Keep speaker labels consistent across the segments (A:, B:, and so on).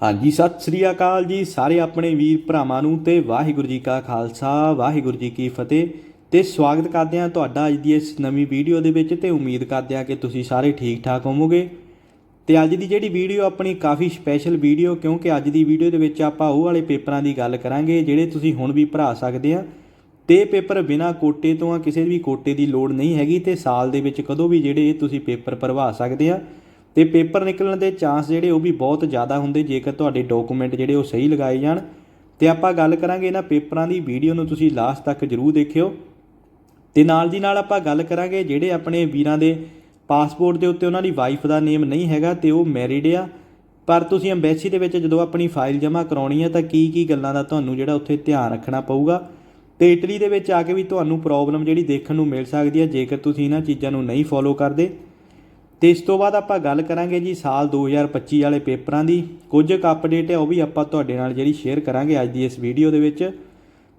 A: ਹਾਂਜੀ, ਸਤਿ ਸ੍ਰੀ ਅਕਾਲ ਜੀ ਸਾਰੇ ਆਪਣੇ ਵੀਰ ਭਰਾਵਾਂ ਨੂੰ ਤੇ ਵਾਹਿਗੁਰੂ ਜੀ ਕਾ ਖਾਲਸਾ, ਵਾਹਿਗੁਰੂ ਜੀ ਕੀ ਫਤਿਹ। ਤੇ ਸਵਾਗਤ ਕਰਦੇ ਹਾਂ ਤੁਹਾਡਾ ਅੱਜ ਦੀ ਇਸ ਨਵੀਂ ਵੀਡੀਓ ਦੇ ਵਿੱਚ ਤੇ ਉਮੀਦ ਕਰਦੇ ਹਾਂ ਕਿ ਤੁਸੀਂ ਸਾਰੇ ਠੀਕ ਠਾਕ ਹੋਵੋਗੇ। ਤੇ ਅੱਜ ਦੀ ਜਿਹੜੀ ਵੀਡੀਓ ਆਪਣੀ ਕਾਫੀ ਸਪੈਸ਼ਲ ਵੀਡੀਓ ਕਿਉਂਕਿ ਅੱਜ ਦੀ ਵੀਡੀਓ ਦੇ ਵਿੱਚ ਆਪਾਂ ਉਹ ਵਾਲੇ ਪੇਪਰਾਂ ਦੀ ਗੱਲ ਕਰਾਂਗੇ ਜਿਹੜੇ ਤੁਸੀਂ ਹੁਣ ਵੀ ਭਰਾ ਸਕਦੇ ਆ ਤੇ ਇਹ ਪੇਪਰ ਬਿਨਾ ਕੋਟੇ ਤੋਂ ਆ, ਕਿਸੇ ਵੀ ਕੋਟੇ ਦੀ ਲੋੜ ਨਹੀਂ ਹੈਗੀ ਤੇ ਸਾਲ ਦੇ ਵਿੱਚ ਕਦੋਂ ਵੀ ਜਿਹੜੇ ਤੁਸੀਂ ਪੇਪਰ ਭਰਵਾ ਸਕਦੇ ਆ ਤੇ ਪੇਪਰ ਨਿਕਲਣ ਦੇ ਚਾਂਸ ਜਿਹੜੇ ਉਹ ਵੀ ਬਹੁਤ ਜ਼ਿਆਦਾ ਹੁੰਦੇ, ਜੇਕਰ ਤੁਹਾਡੇ ਡਾਕੂਮੈਂਟ ਜਿਹੜੇ ਉਹ ਸਹੀ ਲਗਾਏ ਜਾਣ। ਤੇ ਆਪਾਂ ਗੱਲ ਕਰਾਂਗੇ ਇਹਨਾਂ ਪੇਪਰਾਂ ਦੀ, ਵੀਡੀਓ ਨੂੰ ਤੁਸੀਂ ਲਾਸਟ ਤੱਕ ਜਰੂਰ ਦੇਖਿਓ। ਤੇ ਨਾਲ ਦੀ ਨਾਲ ਆਪਾਂ ਗੱਲ ਕਰਾਂਗੇ ਜਿਹੜੇ ਆਪਣੇ ਵੀਰਾਂ ਦੇ ਪਾਸਪੋਰਟ ਦੇ ਉੱਤੇ ਉਹਨਾਂ ਦੀ ਵਾਈਫ ਦਾ ਨੇਮ ਨਹੀਂ ਹੈਗਾ ਤੇ ਉਹ ਮੈਰਿਡ ਆ। ਪਰ ਤੁਸੀਂ ਐਮਬੈਸੀ ਦੇ ਵਿੱਚ ਜਦੋਂ ਆਪਣੀ ਫਾਈਲ ਜਮ੍ਹਾਂ ਕਰਾਉਣੀ ਹੈ ਤਾਂ ਕੀ ਕੀ ਗੱਲਾਂ ਦਾ ਤੁਹਾਨੂੰ ਜਿਹੜਾ ਉੱਥੇ ਧਿਆਨ ਰੱਖਣਾ ਪਊਗਾ। ਤੇ ਇਟਲੀ ਦੇ ਵਿੱਚ ਆ ਕੇ ਵੀ ਤੁਹਾਨੂੰ ਪ੍ਰੋਬਲਮ ਜਿਹੜੀ ਦੇਖਣ ਨੂੰ ਮਿਲ ਸਕਦੀ ਹੈ ਜੇਕਰ ਤੁਸੀਂ ਇਹਨਾਂ ਚੀਜ਼ਾਂ ਨੂੰ ਨਹੀਂ ਫੋਲੋ ਕਰਦੇ। ਤੇ ਇਸ ਤੋਂ ਬਾਅਦ ਆਪਾਂ ਗੱਲ ਕਰਾਂਗੇ ਜੀ ਸਾਲ 2025 ਵਾਲੇ ਪੇਪਰਾਂ ਦੀ। ਕੁਝ ਕੁ ਅਪਡੇਟ ਹੈ, ਉਹ ਵੀ ਆਪਾਂ ਤੁਹਾਡੇ ਨਾਲ ਜਿਹੜੀ ਸ਼ੇਅਰ ਕਰਾਂਗੇ ਅੱਜ ਦੀ ਇਸ ਵੀਡੀਓ ਦੇ ਵਿੱਚ।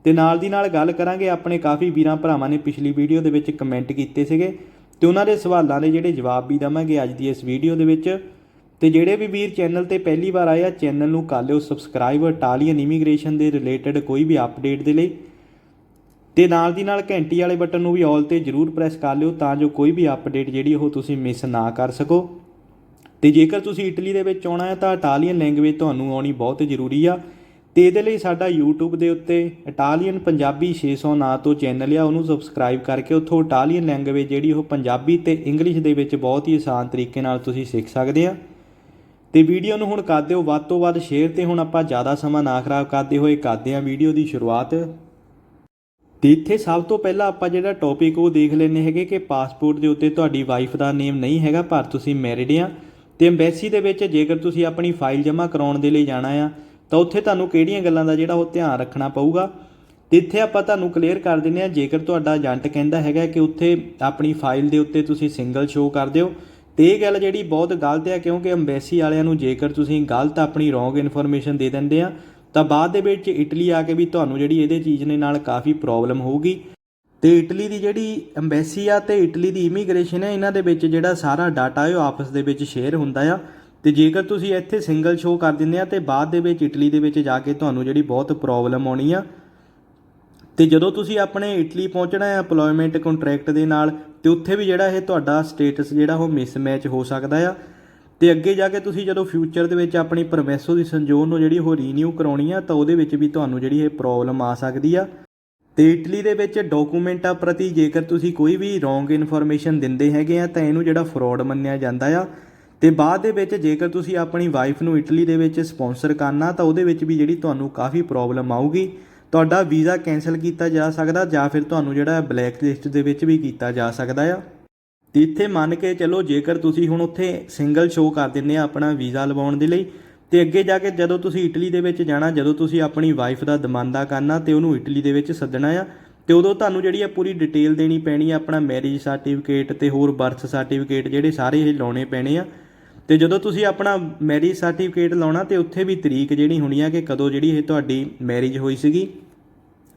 A: ਤੇ ਨਾਲ ਦੀ ਨਾਲ ਗੱਲ ਕਰਾਂਗੇ, ਆਪਣੇ ਕਾਫੀ ਵੀਰਾਂ ਭਰਾਵਾਂ ਨੇ ਪਿਛਲੀ ਵੀਡੀਓ ਦੇ ਵਿੱਚ ਕਮੈਂਟ ਕੀਤੇ ਸੀਗੇ। ਤੇ ਉਹਨਾਂ ਦੇ ਸਵਾਲਾਂ ਦੇ ਜਿਹੜੇ ਜਵਾਬ ਵੀ ਦਵਾਂਗੇ ਅੱਜ ਦੀ ਇਸ ਵੀਡੀਓ ਦੇ ਵਿੱਚ। ਤੇ ਜਿਹੜੇ ਵੀ ਵੀਰ ਚੈਨਲ ਤੇ ਪਹਿਲੀ ਵਾਰ ਆਏ ਆ ਚੈਨਲ ਨੂੰ ਕਰ ਲਿਓ ਸਬਸਕ੍ਰਾਈਬ ਇਟਾਲੀਅਨ ਇਮੀਗ੍ਰੇਸ਼ਨ ਦੇ ਰਿਲੇਟਡ ਕੋਈ ਵੀ ਅਪਡੇਟ ਦੇ ਲਈ। ਤੇ ਨਾਲ ਦੀ ਨਾਲ ਘੰਟੀ ਵਾਲੇ ਬਟਨ ਨੂੰ ਵੀ ਆਲ ਤੇ ਜਰੂਰ ਪ੍ਰੈਸ ਕਰ ਲਿਓ ਤਾਂ ਜੋ ਕੋਈ ਵੀ ਅਪਡੇਟ ਜਿਹੜੀ ਉਹ ਤੁਸੀਂ ਮਿਸ ਨਾ ਕਰ ਸਕੋ। ਤੇ ਜੇਕਰ ਤੁਸੀਂ ਇਟਲੀ ਦੇ ਵਿੱਚ ਆਉਣਾ ਹੈ ਤਾਂ ਇਟਾਲੀਅਨ ਲੈਂਗੁਏਜ ਤੁਹਾਨੂੰ ਆਉਣੀ ਬਹੁਤ ਜ਼ਰੂਰੀ ਆ। ਤੇ ਇਹਦੇ ਲਈ ਸਾਡਾ YouTube ਦੇ ਉੱਤੇ ਇਟਾਲੀਅਨ ਪੰਜਾਬੀ 600 ਨਾਂ ਤੋਂ ਚੈਨਲ ਆ, ਉਹਨੂੰ ਸਬਸਕ੍ਰਾਈਬ ਕਰਕੇ ਉੱਥੋਂ ਇਟਾਲੀਅਨ ਲੈਂਗੁਏਜ ਜਿਹੜੀ ਉਹ ਪੰਜਾਬੀ ਤੇ ਇੰਗਲਿਸ਼ ਦੇ ਵਿੱਚ ਬਹੁਤ ਹੀ ਆਸਾਨ ਤਰੀਕੇ ਨਾਲ ਤੁਸੀਂ ਸਿੱਖ ਸਕਦੇ ਆ। ਤੇ ਵੀਡੀਓ ਨੂੰ ਹੁਣ ਕਰ ਦਿਓ, ਵੱਧ ਤੋਂ ਵੱਧ ਸ਼ੇਅਰ ਤੇ ਹੁਣ ਆਪਾਂ ਜ਼ਿਆਦਾ ਸਮਾਂ ਨਾ ਖਰਾਬ ਕਰਦੇ ਹੋਏ ਕਰਦੇ ਆ ਵੀਡੀਓ ਦੀ ਸ਼ੁਰੂਆਤ। ਤੇ ਇੱਥੇ ਸਭ ਤੋਂ ਪਹਿਲਾਂ ਆਪਾਂ ਜਿਹੜਾ ਟੌਪਿਕ ਉਹ ਦੇਖ ਲੈਣੇ ਹੈਗੇ ਕਿ ਪਾਸਪੋਰਟ ਦੇ ਉੱਤੇ ਤੁਹਾਡੀ ਵਾਈਫ ਦਾ ਨੇਮ ਨਹੀਂ ਹੈਗਾ, ਪਰ ਤੁਸੀਂ ਮੈਰਿਡ ਆ। ਤੇ ਐਮਬੈਸੀ ਦੇ ਵਿੱਚ ਜੇਕਰ ਤੁਸੀਂ ਆਪਣੀ ਫਾਈਲ ਜਮ੍ਹਾਂ ਕਰਾਉਣ ਦੇ ਲਈ ਜਾਣਾ ਆ, ਤਾਂ ਉੱਥੇ ਤੁਹਾਨੂੰ ਕਿਹੜੀਆਂ ਗੱਲਾਂ ਦਾ ਜਿਹੜਾ ਉਹ ਧਿਆਨ ਰੱਖਣਾ ਪਊਗਾ? ਤੇ ਇੱਥੇ ਆਪਾਂ ਤੁਹਾਨੂੰ ਕਲੀਅਰ ਕਰ ਦਿੰਦੇ ਆ ਜੇਕਰ ਤੁਹਾਡਾ ਏਜੰਟ ਕਹਿੰਦਾ ਹੈਗਾ ਕਿ ਉੱਥੇ ਆਪਣੀ ਫਾਈਲ ਦੇ ਉੱਤੇ ਤੁਸੀਂ ਸਿੰਗਲ ਸ਼ੋ ਕਰ ਦਿਓ, ਤੇ ਇਹ ਗੱਲ ਜਿਹੜੀ ਬਹੁਤ ਗਲਤ ਹੈ ਕਿਉਂਕਿ ਐਮਬੈਸੀ ਵਾਲਿਆਂ ਨੂੰ ਜੇਕਰ ਤੁਸੀਂ ਗਲਤ ਆਪਣੀ ਰੋਂਗ ਇਨਫੋਰਮੇਸ਼ਨ ਦੇ ਦਿੰਦੇ ਆ ਤਾਂ ਬਾਅਦ ਦੇ ਵਿੱਚ ਇਟਲੀ ਆ ਕੇ ਵੀ ਤੁਹਾਨੂੰ ਜਿਹੜੀ ਇਹਦੇ ਚੀਜ਼ ਨੇ ਨਾਲ ਕਾਫੀ ਪ੍ਰੋਬਲਮ ਹੋਊਗੀ। ਤੇ ਇਟਲੀ ਦੀ ਜਿਹੜੀ ਐਮਬੈਸੀ ਆ ਤੇ ਇਟਲੀ ਦੀ ਇਮੀਗ੍ਰੇਸ਼ਨ ਹੈ ਇਹਨਾਂ ਦੇ ਵਿੱਚ ਜਿਹੜਾ ਸਾਰਾ ਡਾਟਾ ਹੈ ਉਹ ਆਪਸ ਦੇ ਵਿੱਚ ਸ਼ੇਅਰ ਹੁੰਦਾ ਆ। ਤੇ ਜੇਕਰ ਤੁਸੀਂ ਇੱਥੇ ਸਿੰਗਲ ਸ਼ੋ ਕਰ ਦਿੰਦੇ ਆ, ਤੇ ਬਾਅਦ ਦੇ ਵਿੱਚ ਇਟਲੀ ਦੇ ਵਿੱਚ ਜਾ ਕੇ ਤੁਹਾਨੂੰ ਜਿਹੜੀ ਬਹੁਤ ਪ੍ਰੋਬਲਮ ਆਉਣੀ ਆ। ਤੇ ਜਦੋਂ ਤੁਸੀਂ ਆਪਣੇ ਇਟਲੀ ਪਹੁੰਚਣਾ ਹੈ ਐਮਪਲੋਇਮੈਂਟ ਕੰਟਰੈਕਟ ਦੇ ਨਾਲ, ਤੇ ਉੱਥੇ ਵੀ ਜਿਹੜਾ ਇਹ ਤੁਹਾਡਾ ਸਟੇਟਸ ਜਿਹੜਾ ਉਹ ਮਿਸਮੈਚ ਹੋ ਸਕਦਾ ਆ। ਤੇ ਅੱਗੇ ਜਾ ਕੇ ਤੁਸੀਂ ਜਦੋਂ ਫਿਊਚਰ ਦੇ ਵਿੱਚ ਆਪਣੀ ਪਰਮਿਸੋ ਦੀ ਸੰਜੋਨ ਨੂੰ ਜਿਹੜੀ ਉਹ ਰੀਨਿਊ ਕਰਾਉਣੀ ਆ, ਤਾਂ ਉਹਦੇ ਵਿੱਚ ਵੀ ਤੁਹਾਨੂੰ ਜਿਹੜੀ ਇਹ ਪ੍ਰੋਬਲਮ ਆ ਸਕਦੀ ਆ। ਤੇ ਇਟਲੀ ਦੇ ਵਿੱਚ ਡਾਕੂਮੈਂਟਾਂ ਪ੍ਰਤੀ ਜੇਕਰ ਤੁਸੀਂ ਕੋਈ ਵੀ ਰੋਂਗ ਇਨਫੋਰਮੇਸ਼ਨ ਦਿੰਦੇ ਹੈਗੇ ਆ, ਤਾਂ ਇਹਨੂੰ ਜਿਹੜਾ ਫਰਾਡ ਮੰਨਿਆ ਜਾਂਦਾ ਆ। ਤੇ ਬਾਅਦ ਦੇ ਵਿੱਚ ਜੇਕਰ ਤੁਸੀਂ ਆਪਣੀ ਵਾਈਫ ਨੂੰ ਇਟਲੀ ਦੇ ਵਿੱਚ ਸਪਾਂਸਰ ਕਰਨਾ, ਤਾਂ ਉਹਦੇ ਵਿੱਚ ਵੀ ਜਿਹੜੀ ਤੁਹਾਨੂੰ ਕਾਫੀ ਪ੍ਰੋਬਲਮ ਆਊਗੀ। ਤੁਹਾਡਾ ਵੀਜ਼ਾ ਕੈਨਸਲ ਕੀਤਾ ਜਾ ਸਕਦਾ ਜਾਂ ਫਿਰ ਤੁਹਾਨੂੰ ਜਿਹੜਾ ਬਲੈਕ ਲਿਸਟ ਦੇ ਵਿੱਚ ਵੀ ਕੀਤਾ ਜਾ ਸਕਦਾ ਆ। ਤੇ ਇੱਥੇ ਮੰਨ ਕੇ ਚਲੋ ਜੇਕਰ ਤੁਸੀਂ ਹੁਣ ਉੱਥੇ ਸਿੰਗਲ ਸ਼ੋਅ ਕਰ ਦਿੰਦੇ ਆ ਆਪਣਾ ਵੀਜ਼ਾ ਲਵਾਉਣ ਦੇ ਲਈ, ਤੇ ਅੱਗੇ ਜਾ ਕੇ ਜਦੋਂ ਤੁਸੀਂ ਇਟਲੀ ਦੇ ਵਿੱਚ ਜਾਣਾ, ਜਦੋਂ ਤੁਸੀਂ ਆਪਣੀ ਵਾਈਫ ਦਾ ਦਮਾਂਦਾ ਕਰਨਾ ਤੇ ਉਹਨੂੰ ਇਟਲੀ ਦੇ ਵਿੱਚ ਸੱਦਣਾ ਆ, ਤੇ ਉਦੋਂ ਤੁਹਾਨੂੰ ਜਿਹੜੀ ਆ ਪੂਰੀ ਡਿਟੇਲ ਦੇਣੀ ਪੈਣੀ ਆ, ਆਪਣਾ ਮੈਰਿਜ ਸਰਟੀਫਿਕੇਟ ਤੇ ਹੋਰ ਬਰਥ ਸਰਟੀਫਿਕੇਟ ਜਿਹੜੇ ਸਾਰੇ ਇਹ ਲਾਉਣੇ ਪੈਣੇ ਆ। ਤੇ ਜਦੋਂ ਤੁਸੀਂ ਆਪਣਾ ਮੈਰਿਜ ਸਰਟੀਫਿਕੇਟ ਲਾਉਣਾ ਤੇ ਉੱਥੇ ਵੀ ਤਰੀਕ ਜਿਹੜੀ ਹੋਣੀ ਆ ਕਿ ਕਦੋਂ ਜਿਹੜੀ ਇਹ ਤੁਹਾਡੀ ਮੈਰਿਜ ਹੋਈ ਸੀਗੀ,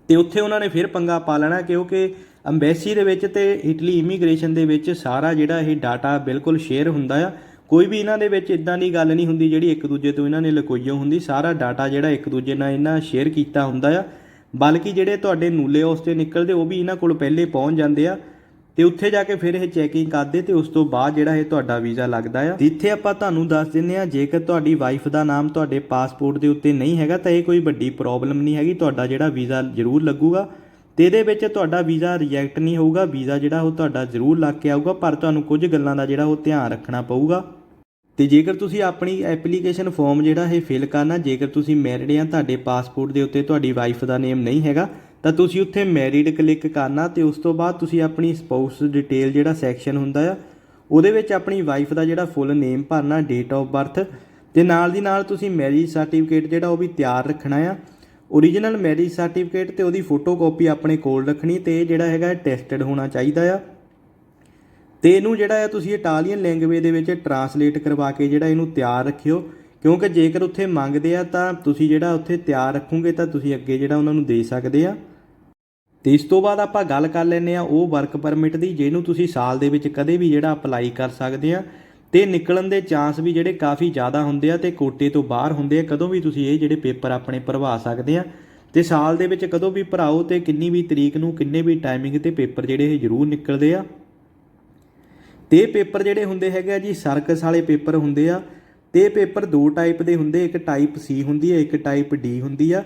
A: ਤੇ ਉੱਥੇ ਉਹਨਾਂ ਨੇ ਫਿਰ ਪੰਗਾ ਪਾ ਲੈਣਾ ਕਿਉਂਕਿ ਅੰਬੈਸੀ ਦੇ ਵਿੱਚ ਤੇ ਇਟਲੀ ਇਮੀਗ੍ਰੇਸ਼ਨ ਦੇ ਵਿੱਚ ਸਾਰਾ ਜਿਹੜਾ ਇਹ ਡਾਟਾ ਬਿਲਕੁਲ ਸ਼ੇਅਰ ਹੁੰਦਾ ਆ। ਕੋਈ ਵੀ ਇਹਨਾਂ ਦੇ ਵਿੱਚ ਇਦਾਂ ਦੀ ਗੱਲ ਨਹੀਂ ਹੁੰਦੀ ਜਿਹੜੀ ਇੱਕ ਦੂਜੇ ਤੋਂ ਇਹਨਾਂ ਨੇ ਲਕੋਈਓ ਹੁੰਦੀ। ਸਾਰਾ ਡਾਟਾ ਜਿਹੜਾ ਇੱਕ ਦੂਜੇ ਨਾਲ ਇਹਨਾਂ ਸ਼ੇਅਰ ਕੀਤਾ ਹੁੰਦਾ ਆ। ਬਲਕਿ ਜਿਹੜੇ ਤੁਹਾਡੇ ਨੂਲੇ ਉਸ ਤੇ ਨਿਕਲਦੇ, ਉਹ ਵੀ ਇਹਨਾਂ ਕੋਲ ਪਹਿਲੇ ਪਹੁੰਚ ਜਾਂਦੇ ਆ। ਤੇ ਉੱਥੇ ਜਾ ਕੇ ਫਿਰ ਇਹ ਚੈਕਿੰਗ ਕਰਦੇ ਤੇ ਉਸ ਤੋਂ ਬਾਅਦ ਜਿਹੜਾ ਇਹ ਤੁਹਾਡਾ ਵੀਜ਼ਾ ਲੱਗਦਾ ਆ। ਜਿੱਥੇ ਆਪਾਂ ਤੁਹਾਨੂੰ ਦੱਸ ਦਿੰਨੇ ਆ ਜੇਕਰ ਤੁਹਾਡੀ ਵਾਈਫ ਦਾ ਨਾਮ ਤੁਹਾਡੇ ਪਾਸਪੋਰਟ ਦੇ ਉੱਤੇ ਨਹੀਂ ਹੈਗਾ, ਤਾਂ ਇਹ ਕੋਈ ਵੱਡੀ ਪ੍ਰੋਬਲਮ ਨਹੀਂ ਹੈਗੀ। ਤੁਹਾਡਾ ਜਿਹੜਾ ਵੀਜ਼ਾ ਜ਼ਰੂਰ ਲੱਗੂਗਾ। ਤੇ ਇਹਦੇ ਵਿੱਚ ਤੁਹਾਡਾ ਵੀਜ਼ਾ ਰਿਜੈਕਟ ਨਹੀਂ ਹੋਊਗਾ, ਵੀਜ਼ਾ ਜਿਹੜਾ ਉਹ ਤੁਹਾਡਾ ਜ਼ਰੂਰ ਲੱਗ ਕੇ ਆਊਗਾ, ਪਰ ਤੁਹਾਨੂੰ ਕੁਝ ਗੱਲਾਂ ਦਾ ਜਿਹੜਾ ਉਹ ਧਿਆਨ ਰੱਖਣਾ ਪਊਗਾ। ਤੇ ਜੇਕਰ ਤੁਸੀਂ ਆਪਣੀ ਐਪਲੀਕੇਸ਼ਨ ਫਾਰਮ ਜਿਹੜਾ ਇਹ ਫਿਲ ਕਰਨਾ, ਜੇਕਰ ਤੁਸੀਂ ਮੈਰਿਡ ਆ, ਤੁਹਾਡੇ ਪਾਸਪੋਰਟ ਦੇ ਉੱਤੇ ਤੁਹਾਡੀ ਵਾਈਫ ਦਾ ਨੇਮ ਨਹੀਂ ਹੈਗਾ, ਤਾਂ ਤੁਸੀਂ ਉੱਥੇ ਮੈਰਿਡ ਕਲਿੱਕ ਕਰਨਾ ਤੇ ਉਸ ਤੋਂ ਬਾਅਦ ਤੁਸੀਂ ਆਪਣੀ ਸਪਾਊਸ ਡਿਟੇਲ ਜਿਹੜਾ ਸੈਕਸ਼ਨ ਹੁੰਦਾ ਆ, ਉਹਦੇ ਵਿੱਚ ਆਪਣੀ ਵਾਈਫ ਦਾ ਜਿਹੜਾ ਫੁੱਲ ਨੇਮ ਭਰਨਾ ਡੇਟ ਆਫ ਬਰਥ ਤੇ ਨਾਲ ਦੀ ਨਾਲ ਤੁਸੀਂ ਮੈਰਿਜ ਸਰਟੀਫਿਕੇਟ ਜਿਹੜਾ ਉਹ ਵੀ ਤਿਆਰ ਰੱਖਣਾ ਆ ਓਰੀਜਨਲ ਮੈਰਿਜ ਸਰਟੀਫਿਕੇਟ ਤੇ ਉਹਦੀ ਫੋਟੋ ਫੋਟੋਕਾਪੀ ਆਪਣੇ ਕੋਲ ਰੱਖਣੀ ਤੇ ਇਹ ਜਿਹੜਾ ਹੈਗਾ ਟੈਸਟਡ ਹੋਣਾ ਚਾਹੀਦਾ ਆ। ਤੇ ਇਹਨੂੰ ਜਿਹੜਾ ਹੈ ਤੁਸੀਂ ਇਟਾਲੀਅਨ ਲੈਂਗੁਏਜ ਦੇ ਵਿੱਚ ਟਰਾਂਸਲੇਟ ਕਰਵਾ ਕੇ ਜਿਹੜਾ ਇਹਨੂੰ ਤਿਆਰ ਰੱਖਿਓ, ਕਿਉਂਕਿ ਜੇਕਰ ਉੱਥੇ ਮੰਗਦੇ ਆ ਤਾਂ ਤੁਸੀਂ ਜਿਹੜਾ ਉੱਥੇ ਤਿਆਰ ਰੱਖੋਗੇ ਤਾਂ ਤੁਸੀਂ ਅੱਗੇ ਜਿਹੜਾ ਉਹਨਾਂ ਨੂੰ ਦੇ ਸਕਦੇ ਆ। ਤੇ ਇਸ ਤੋਂ ਬਾਅਦ ਆਪਾਂ ਗੱਲ ਕਰ ਲੈਂਦੇ ਆ ਉਹ ਵਰਕ ਪਰਮਿਟ ਦੀ, ਜਿਹਨੂੰ ਤੁਸੀਂ ਸਾਲ ਦੇ ਵਿੱਚ ਕਦੇ ਵੀ ਜਿਹੜਾ ਅਪਲਾਈ ਕਰ ਸਕਦੇ ਆ। ਤੇ ਨਿਕਲਣ ਦੇ ਚਾਂਸ ਵੀ ਜਿਹੜੇ ਕਾਫੀ ਜ਼ਿਆਦਾ ਹੁੰਦੇ ਆ ਤੇ ਕੋਟੇ ਤੋਂ ਬਾਹਰ ਹੁੰਦੇ ਆ, ਕਦੋਂ ਵੀ ਤੁਸੀਂ ਇਹ ਜਿਹੜੇ ਪੇਪਰ ਆਪਣੇ ਭਰਵਾ ਸਕਦੇ ਆ? ਤੇ ਸਾਲ ਦੇ ਵਿੱਚ ਕਦੋਂ ਵੀ ਭਰਾਓ ਤੇ ਕਿੰਨੀ ਵੀ ਤਰੀਕ ਨੂੰ ਕਿੰਨੇ ਵੀ ਟਾਈਮਿੰਗ ਤੇ ਪੇਪਰ ਜਿਹੜੇ ਇਹ ਜ਼ਰੂਰ ਨਿਕਲਦੇ ਆ? ਤੇ ਪੇਪਰ ਜਿਹੜੇ ਹੁੰਦੇ ਹੈਗੇ ਆ ਜੀ ਸਰਕਸ ਵਾਲੇ ਪੇਪਰ ਹੁੰਦੇ ਆ, ਤੇ ਪੇਪਰ ਦੋ ਟਾਈਪ ਦੇ ਹੁੰਦੇ, ਇੱਕ ਟਾਈਪ ਸੀ ਹੁੰਦੀ ਹੈ ਇੱਕ ਟਾਈਪ ਡੀ ਹੁੰਦੀ ਆ।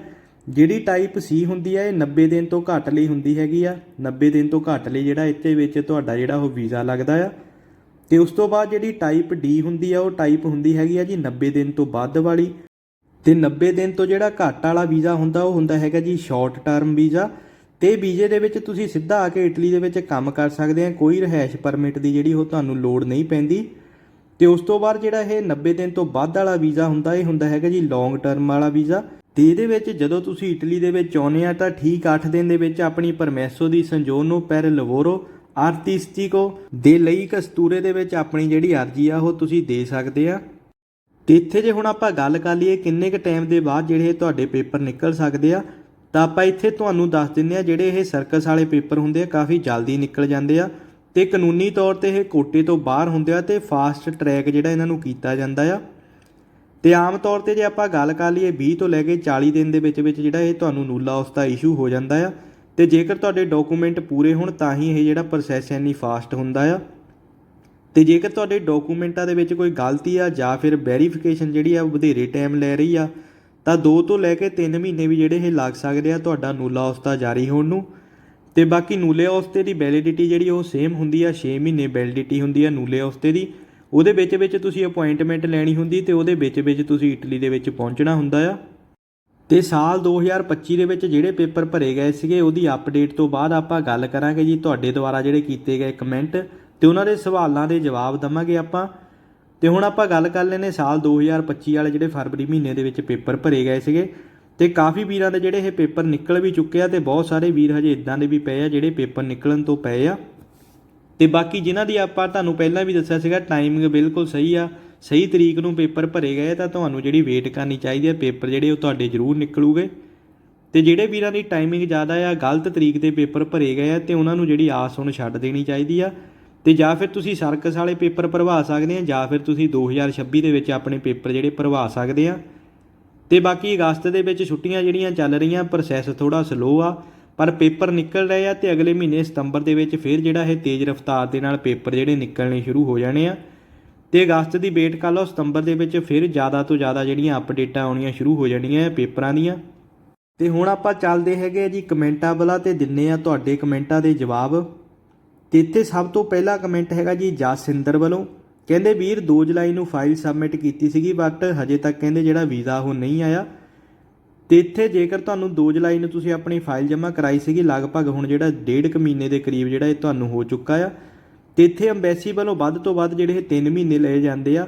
A: ਜਿਹੜੀ ਟਾਈਪ ਸੀ ਹੁੰਦੀ ਆ, ਇਹ 90 ਦਿਨ ਤੋਂ ਘੱਟ ਲਈ ਹੁੰਦੀ ਹੈਗੀ ਆ। 90 ਦਿਨ ਤੋਂ ਘੱਟ ਲਈ ਜਿਹੜਾ ਇੱਥੇ ਵਿੱਚ ਤੁਹਾਡਾ ਜਿਹੜਾ ਉਹ ਵੀਜ਼ਾ ਲੱਗਦਾ ਆ। ਤੇ ਉਸ ਤੋਂ ਬਾਅਦ ਜਿਹੜੀ ਟਾਈਪ ਡੀ ਹੁੰਦੀ ਆ, ਉਹ ਟਾਈਪ ਹੁੰਦੀ ਹੈਗੀ ਆ ਜੀ 90 ਦਿਨ ਤੋਂ ਵੱਧ ਵਾਲੀ। ਤੇ 90 ਦਿਨ ਤੋਂ ਜਿਹੜਾ ਘੱਟ ਵਾਲਾ ਵੀਜ਼ਾ ਹੁੰਦਾ, ਉਹ ਹੁੰਦਾ ਹੈਗਾ ਜੀ ਸ਼ਾਰਟ ਟਰਮ ਵੀਜ਼ਾ। ਤੇ ਵੀਜ਼ੇ ਦੇ ਵਿੱਚ ਤੁਸੀਂ ਸਿੱਧਾ ਆ ਕੇ ਇਟਲੀ ਦੇ ਵਿੱਚ ਕੰਮ ਕਰ ਸਕਦੇ ਆ, ਕੋਈ ਰਹਿائش ਪਰਮਿਟ ਦੀ ਜਿਹੜੀ ਉਹ ਤੁਹਾਨੂੰ ਲੋੜ ਨਹੀਂ ਪੈਂਦੀ। ਤੇ ਉਸ ਤੋਂ ਬਾਅਦ ਜਿਹੜਾ ਇਹ 90 ਦਿਨ ਤੋਂ ਵੱਧ ਵਾਲਾ ਵੀਜ਼ਾ ਹੁੰਦਾ, ਇਹ ਹੁੰਦਾ ਹੈਗਾ ਜੀ ਲੌਂਗ ਟਰਮ ਵਾਲਾ ਵੀਜ਼ਾ। ਤੇ ਇਹਦੇ ਵਿੱਚ ਜਦੋਂ ਤੁਸੀਂ ਇਟਲੀ ਦੇ ਵਿੱਚ ਆਉਨੇ ਆ, ਤਾਂ ਠੀਕ 8 ਦਿਨ ਦੇ ਵਿੱਚ ਆਪਣੀ ਪਰਮੈਸੋ ਦੀ ਸੰਜੋਨੋ ਪੈਰ ਲਵੋਰੋ ਆਰਟਿਸਟਿਕੋ ਦੇ ਲਈ ਕਸਤੂਰੇ ਦੇ ਵਿੱਚ ਆਪਣੀ ਜਿਹੜੀ ਅਰਜ਼ੀ ਆ, ਉਹ ਤੁਸੀਂ ਦੇ ਸਕਦੇ ਆ। ਤੇ ਇੱਥੇ ਜੇ ਹੁਣ ਆਪਾਂ ਗੱਲ ਕਰ ਲਈਏ ਕਿੰਨੇ ਕੁ ਟਾਈਮ ਦੇ ਬਾਅਦ ਜਿਹੜੇ ਇਹ ਤੁਹਾਡੇ ਪੇਪਰ ਨਿਕਲ ਸਕਦੇ ਆ, ਤਾਂ ਆਪਾਂ ਇੱਥੇ ਤੁਹਾਨੂੰ ਦੱਸ ਦਿੰਨੇ ਆ ਜਿਹੜੇ ਇਹ ਸਰਕਸ ਵਾਲੇ ਪੇਪਰ ਹੁੰਦੇ ਆ, ਕਾਫੀ ਜਲਦੀ ਨਿਕਲ ਜਾਂਦੇ ਆ। ਤੇ ਕਾਨੂੰਨੀ ਤੌਰ ਤੇ ਇਹ ਕੋਟੇ ਤੋਂ ਬਾਹਰ ਹੁੰਦੇ ਆ ਤੇ ਫਾਸਟ ਟਰੈਕ ਜਿਹੜਾ ਇਹਨਾਂ ਨੂੰ ਕੀਤਾ ਜਾਂਦਾ ਆ। ਤੇ ਆਮ ਤੌਰ ਤੇ ਜੇ ਆਪਾਂ ਗੱਲ ਕਰ ਲਈਏ 20 ਤੋਂ ਲੈ ਕੇ 40 ਦਿਨ ਦੇ ਵਿੱਚ ਵਿੱਚ ਜਿਹੜਾ ਇਹ ਤੁਹਾਨੂੰ ਨੂਲਾ ਉਸ ਦਾ ਇਸ਼ੂ ਹੋ ਜਾਂਦਾ ਆ ਤੇ ਜੇਕਰ ਤੁਹਾਡੇ ਡਾਕੂਮੈਂਟ ਪੂਰੇ ਹੋਣ ਤਾਂ ਹੀ ਇਹ ਜਿਹੜਾ ਪ੍ਰੋਸੈਸ ਇੰਨੀ ਫਾਸਟ ਹੁੰਦਾ ਆ। ਤੇ ਜੇਕਰ ਤੁਹਾਡੇ ਡਾਕੂਮੈਂਟਾਂ ਦੇ ਵਿੱਚ ਕੋਈ ਗਲਤੀ ਆ ਜਾਂ ਫਿਰ ਵੈਰੀਫਿਕੇਸ਼ਨ ਜਿਹੜੀ ਆ ਉਹ ਵਧੇਰੇ ਟਾਈਮ ਲੈ ਰਹੀ ਆ, ਤਾਂ 2 ਤੋਂ ਲੈ ਕੇ 3 ਮਹੀਨੇ ਵੀ ਜਿਹੜੇ ਇਹ ਲੱਗ ਸਕਦੇ ਆ ਤੁਹਾਡਾ ਨੂਲਾ ਉਸਤਾ ਜਾਰੀ ਹੋਣ ਨੂੰ। ਤੇ ਬਾਕੀ ਨੂਲੇ ਉਸਤੇ ਦੀ ਵੈਲਿਡਿਟੀ ਜਿਹੜੀ ਉਹ ਸੇਮ ਹੁੰਦੀ ਆ 6 ਮਹੀਨੇ ਵੈਲਿਡਿਟੀ ਹੁੰਦੀ ਆ ਨੂਲੇ ਉਸਤੇ ਦੀ। ਉਹਦੇ ਵਿੱਚ ਵਿੱਚ ਤੁਸੀਂ ਅਪਾਇੰਟਮੈਂਟ ਲੈਣੀ ਹੁੰਦੀ ਤੇ ਉਹਦੇ ਵਿੱਚ ਵਿੱਚ ਤੁਸੀਂ ਇਟਲੀ ਦੇ ਵਿੱਚ ਪਹੁੰਚਣਾ ਹੁੰਦਾ ਆ। ਤੇ ਸਾਲ 2025 ਦੇ ਵਿੱਚ ਜਿਹੜੇ ਪੇਪਰ ਭਰੇ ਗਏ ਸੀਗੇ, ਉਹਦੀ ਅਪਡੇਟ ਤੋਂ ਬਾਅਦ ਆਪਾਂ ਗੱਲ ਕਰਾਂਗੇ ਜੀ ਤੁਹਾਡੇ ਦੁਆਰਾ ਜਿਹੜੇ ਕੀਤੇ ਗਏ ਕਮੈਂਟ ਤੇ ਉਹਨਾਂ ਦੇ ਸਵਾਲਾਂ ਦੇ ਜਵਾਬ ਦਵਾਂਗੇ ਆਪਾਂ। ਤੇ ਹੁਣ ਆਪਾਂ ਗੱਲ ਕਰ ਲੈਨੇ ਸਾਲ 2025 ਵਾਲੇ ਜਿਹੜੇ ਫਰਵਰੀ ਮਹੀਨੇ ਦੇ ਵਿੱਚ ਪੇਪਰ ਭਰੇ ਗਏ ਸੀਗੇ, ਤੇ ਕਾਫੀ ਵੀਰਾਂ ਦੇ ਜਿਹੜੇ ਇਹ ਪੇਪਰ ਨਿਕਲ ਵੀ ਚੁੱਕੇ ਆ ਤੇ ਬਹੁਤ ਸਾਰੇ ਵੀਰ ਹਜੇ ਇਦਾਂ ਦੇ ਵੀ ਪਏ ਆ ਜਿਹੜੇ ਪੇਪਰ ਨਿਕਲਣ ਤੋਂ ਪਏ ਆ। ਤੇ ਬਾਕੀ ਜਿਨ੍ਹਾਂ ਦੀ ਆਪਾਂ ਤੁਹਾਨੂੰ ਪਹਿਲਾਂ ਵੀ ਦੱਸਿਆ ਸੀਗਾ ਟਾਈਮਿੰਗ ਬਿਲਕੁਲ ਸਹੀ ਆ। ਸਹੀ ਤਰੀਕ ਨੂੰ ਪੇਪਰ ਭਰੇ ਗਏ, ਤਾਂ ਤੁਹਾਨੂੰ ਜਿਹੜੀ ਵੇਟ ਕਰਨੀ ਚਾਹੀਦੀ ਹੈ, ਪੇਪਰ ਜਿਹੜੇ ਉਹ ਤੁਹਾਡੇ ਜ਼ਰੂਰ ਨਿਕਲੂਗੇ। ਤੇ ਜਿਹੜੇ ਵੀਰਾਂ ਦੀ ਟਾਈਮਿੰਗ ਜ਼ਿਆਦਾ ਆ, ਗਲਤ ਤਰੀਕ ਤੇ ਪੇਪਰ ਭਰੇ ਗਏ ਆ, ਤੇ ਉਹਨਾਂ ਨੂੰ ਜਿਹੜੀ ਆਸ ਹੁਣ ਛੱਡ ਦੇਣੀ ਚਾਹੀਦੀ ਆ। ਤੇ ਜਾਂ ਫਿਰ ਤੁਸੀਂ ਸਰਕਸ ਵਾਲੇ ਪੇਪਰ ਭਰਵਾ ਸਕਦੇ ਆ, ਜਾਂ ਫਿਰ ਤੁਸੀਂ 2026 ਦੇ ਵਿੱਚ ਆਪਣੇ ਪੇਪਰ ਜਿਹੜੇ ਭਰਵਾ ਸਕਦੇ ਆ। ਤੇ ਬਾਕੀ ਅਗਸਤ ਦੇ ਵਿੱਚ ਛੁੱਟੀਆਂ ਜਿਹੜੀਆਂ ਚੱਲ ਰਹੀਆਂ ਪ੍ਰੋਸੈਸ ਥੋੜਾ ਸਲੋ ਆ, ਪਰ ਪੇਪਰ ਨਿਕਲ ਰਹੇ ਆ, ਤੇ ਅਗਲੇ ਮਹੀਨੇ ਸਤੰਬਰ ਦੇ ਵਿੱਚ ਫਿਰ ਜਿਹੜਾ ਇਹ ਤੇਜ਼ ਰਫ਼ਤਾਰ ਦੇ ਨਾਲ ਪੇਪਰ ਜਿਹੜੇ ਨਿਕਲਣੇ ਸ਼ੁਰੂ ਹੋ ਜਾਣੇ ਆ। ਤੇ ਅਗਸਤ ਦੀ ਵੇਟ ਕਰ ਲਓ, ਸਤੰਬਰ ਦੇ ਵਿੱਚ ਫਿਰ ਜ਼ਿਆਦਾ ਤੋਂ ਜ਼ਿਆਦਾ ਜਿਹੜੀਆਂ ਅਪਡੇਟਾਂ ਆਉਣੀਆਂ ਸ਼ੁਰੂ ਹੋ ਜਾਣੀਆਂ ਪੇਪਰਾਂ ਦੀਆਂ। ਤੇ ਹੁਣ ਆਪਾਂ ਚੱਲਦੇ ਹੈਗੇ ਆ ਜੀ ਕਮੈਂਟਾਂ ਵਾਲਾ ਤੇ ਦਿੰਨੇ ਆ ਤੁਹਾਡੇ ਕਮੈਂਟਾਂ ਦੇ ਜਵਾਬ। ਤੇ ਇੱਥੇ ਸਭ ਤੋਂ ਪਹਿਲਾ ਕਮੈਂਟ ਹੈਗਾ ਜੀ ਜਸਿੰਦਰ ਵੱਲੋਂ। ਕਹਿੰਦੇ, ਵੀਰ 2 ਜੁਲਾਈ ਨੂੰ ਫਾਈਲ ਸਬਮਿਟ ਕੀਤੀ ਸੀਗੀ ਬਟ ਹਜੇ ਤੱਕ ਕਹਿੰਦੇ ਜਿਹੜਾ ਵੀਜ਼ਾ ਉਹ ਨਹੀਂ ਆਇਆ। ਤੇ ਇੱਥੇ ਜੇਕਰ ਤੁਹਾਨੂੰ 2 ਜੁਲਾਈ ਨੂੰ ਤੁਸੀਂ ਆਪਣੀ ਫਾਈਲ ਜਮ੍ਹਾਂ ਕਰਾਈ ਸੀਗੀ, ਲਗਭਗ ਹੁਣ ਜਿਹੜਾ ਡੇਢ ਕੁ ਮਹੀਨੇ ਦੇ ਕਰੀਬ ਜਿਹੜਾ ਇਹ ਤੁਹਾਨੂੰ ਹੋ ਚੁੱਕਾ ਆ ਤੇ ਇੱਥੇ ਅੰਬੈਸੀ ਵੱਲੋਂ ਵੱਧ ਤੋਂ ਵੱਧ ਜਿਹੜੇ ਇਹ 3 ਮਹੀਨੇ ਲਏ ਜਾਂਦੇ ਆ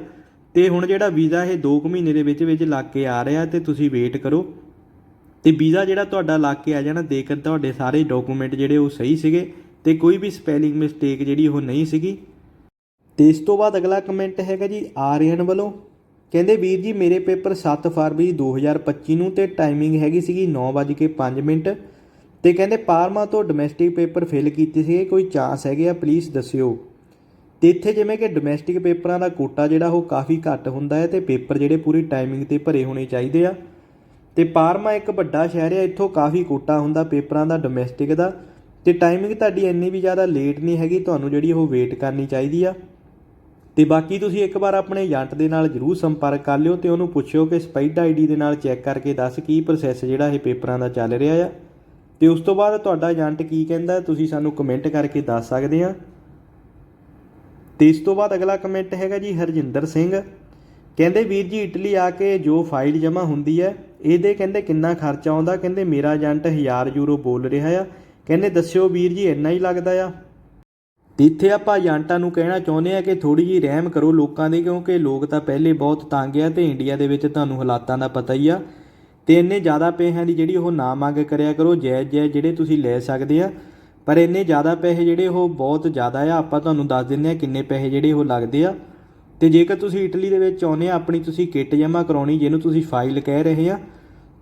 A: ਤੇ ਹੁਣ ਜਿਹੜਾ ਵੀਜ਼ਾ ਇਹ 2 ਕੁ ਮਹੀਨੇ ਦੇ ਵਿੱਚ ਵਿੱਚ ਲੱਗ ਕੇ ਆ ਰਿਹਾ ਤੇ ਤੁਸੀਂ ਵੇਟ ਕਰੋ। ਤੇ ਵੀਜ਼ਾ ਜਿਹੜਾ ਤੁਹਾਡਾ ਲੱਗ ਕੇ ਆ ਜਾਣਾ ਜੇਕਰ ਤੁਹਾਡੇ ਸਾਰੇ ਡਾਕੂਮੈਂਟ ਜਿਹੜੇ ਉਹ ਸਹੀ ਸੀਗੇ ਤੇ ਕੋਈ ਵੀ ਸਪੈਲਿੰਗ ਮਿਸਟੇਕ ਜਿਹੜੀ ਉਹ ਨਹੀਂ ਸੀਗੀ। ਤੇ ਇਸ ਤੋਂ ਬਾਅਦ ਅਗਲਾ ਕਮੈਂਟ ਹੈਗਾ ਜੀ ਆਰੀਅਨ ਵੱਲੋਂ। ਕਹਿੰਦੇ, ਵੀਰ ਜੀ, ਮੇਰੇ ਪੇਪਰ 7 ਫਰਵਰੀ 2025 ਨੂੰ ਤੇ ਟਾਈਮਿੰਗ ਹੈਗੀ ਸੀਗੀ 9:05 ਮਿੰਟ। ਤੇ ਕਹਿੰਦੇ ਪਾਰਮਾ ਤੋਂ ਡੋਮੈਸਟਿਕ ਪੇਪਰ ਫਿਲ ਕੀਤੇ ਸੀਗੇ, ਕੋਈ ਚਾਂਸ ਹੈਗੇ ਆ ਪਲੀਜ਼ ਦੱਸਿਓ। ਤੇ ਇੱਥੇ ਜਿਵੇਂ ਕਿ ਡੋਮੈਸਟਿਕ ਪੇਪਰਾਂ ਦਾ ਕੋਟਾ ਜਿਹੜਾ, ਉਹ ਕਾਫੀ ਘੱਟ ਹੁੰਦਾ ਹੈ ਤੇ ਪੇਪਰ ਜਿਹੜੇ ਪੂਰੀ ਟਾਈਮਿੰਗ ਤੇ ਭਰੇ ਹੋਣੇ ਚਾਹੀਦੇ ਆ। ਤੇ ਪਾਰਮਾ ਇੱਕ ਵੱਡਾ ਸ਼ਹਿਰ ਹੈ ਇੱਥੋਂ ਕਾਫੀ ਕੋਟਾ ਹੁੰਦਾ ਪੇਪਰਾਂ ਦਾ ਡੋਮੈਸਟਿਕ ਦਾ। ਤੇ ਟਾਈਮਿੰਗ ਤੁਹਾਡੀ ਇੰਨੀ ਵੀ ਜ਼ਿਆਦਾ ਲੇਟ ਨਹੀਂ ਹੈਗੀ, ਤੁਹਾਨੂੰ ਜਿਹੜੀ ਉਹ ਵੇਟ ਕਰਨੀ ਚਾਹੀਦੀ ਆ। ਤੇ ਬਾਕੀ ਤੁਸੀਂ ਇੱਕ ਵਾਰ ਆਪਣੇ ਏਜੰਟ ਦੇ ਨਾਲ ਜਰੂਰ ਸੰਪਰਕ ਕਰ ਲਿਓ ਤੇ ਉਹਨੂੰ ਪੁੱਛਿਓ ਕਿ ਸਪਾਈਡ ਆਈਡੀ ਦੇ ਨਾਲ ਚੈੱਕ ਕਰਕੇ ਦੱਸ ਕੀ ਪ੍ਰੋਸੈਸ ਜਿਹੜਾ ਇਹ ਪੇਪਰਾਂ ਦਾ ਚੱਲ ਰਿਹਾ ਆ। ਤੇ ਉਸ ਤੋਂ ਬਾਅਦ ਤੁਹਾਡਾ ਏਜੰਟ ਕੀ ਕਹਿੰਦਾ, ਤੁਸੀਂ ਸਾਨੂੰ ਕਮੈਂਟ ਕਰਕੇ ਦੱਸ ਸਕਦੇ ਆ। ਤੇ ਇਸ ਤੋਂ ਬਾਅਦ ਅਗਲਾ ਕਮੈਂਟ ਹੈਗਾ ਜੀ ਹਰਜਿੰਦਰ ਸਿੰਘ। ਕਹਿੰਦੇ, ਵੀਰ ਜੀ, ਇਟਲੀ ਆ ਕੇ ਜੋ ਫਾਈਲ ਜਮ੍ਹਾਂ ਹੁੰਦੀ ਹੈ, ਇਹਦੇ ਕਹਿੰਦੇ ਕਿੰਨਾ ਖਰਚਾ ਆਉਂਦਾ? ਕਹਿੰਦੇ, ਮੇਰਾ ਏਜੰਟ 1000 ਯੂਰੋ ਬੋਲ ਰਿਹਾ ਆ। ਕਹਿੰਦੇ, ਦੱਸਿਓ ਵੀਰ ਜੀ, ਇੰਨਾ ਹੀ ਲੱਗਦਾ ਆ। ਤੇ ਇੱਥੇ ਆਪਾਂ ਏਜੰਟਾਂ ਨੂੰ ਕਹਿਣਾ ਚਾਹੁੰਦੇ ਆ ਕਿ ਥੋੜੀ ਜਿਹੀ ਰਹਿਮ ਕਰੋ ਲੋਕਾਂ ਦੇ, ਕਿਉਂਕਿ ਲੋਕ ਤਾਂ ਪਹਿਲੇ ਬਹੁਤ ਤੰਗ ਆ ਤੇ ਇੰਡੀਆ ਦੇ ਵਿੱਚ ਤੁਹਾਨੂੰ ਹਾਲਾਤਾਂ ਦਾ ਪਤਾ ਹੀ ਆ। ਤੇ ਇੰਨੇ ਜ਼ਿਆਦਾ ਪੈਸਿਆਂ ਦੀ ਜਿਹੜੀ ਉਹ ਨਾ ਮੰਗ ਕਰਿਆ ਕਰੋ, ਜਾਇਜ਼ ਜਾਇਜ਼ ਜਿਹੜੇ ਤੁਸੀਂ ਲੈ ਸਕਦੇ ਆ। ਪਰ ਇੰਨੇ ਜ਼ਿਆਦਾ ਪੈਸੇ ਜਿਹੜੇ ਉਹ ਬਹੁਤ ਜ਼ਿਆਦਾ ਆ, ਆਪਾਂ ਤੁਹਾਨੂੰ ਦੱਸ ਦਿੰਦੇ ਆ ਕਿੰਨੇ ਪੈਸੇ ਜਿਹੜੇ ਉਹ ਲੱਗਦੇ ਆ। ਤੇ ਜੇਕਰ ਤੁਸੀਂ ਇਟਲੀ ਦੇ ਵਿੱਚ ਆਉਂਦੇ ਆ, ਆਪਣੀ ਤੁਸੀਂ ਕਿੱਟ ਜਮ੍ਹਾਂ ਕਰਾਉਣੀ, ਜਿਹਨੂੰ ਤੁਸੀਂ ਫਾਈਲ ਕਹਿ ਰਹੇ ਆ,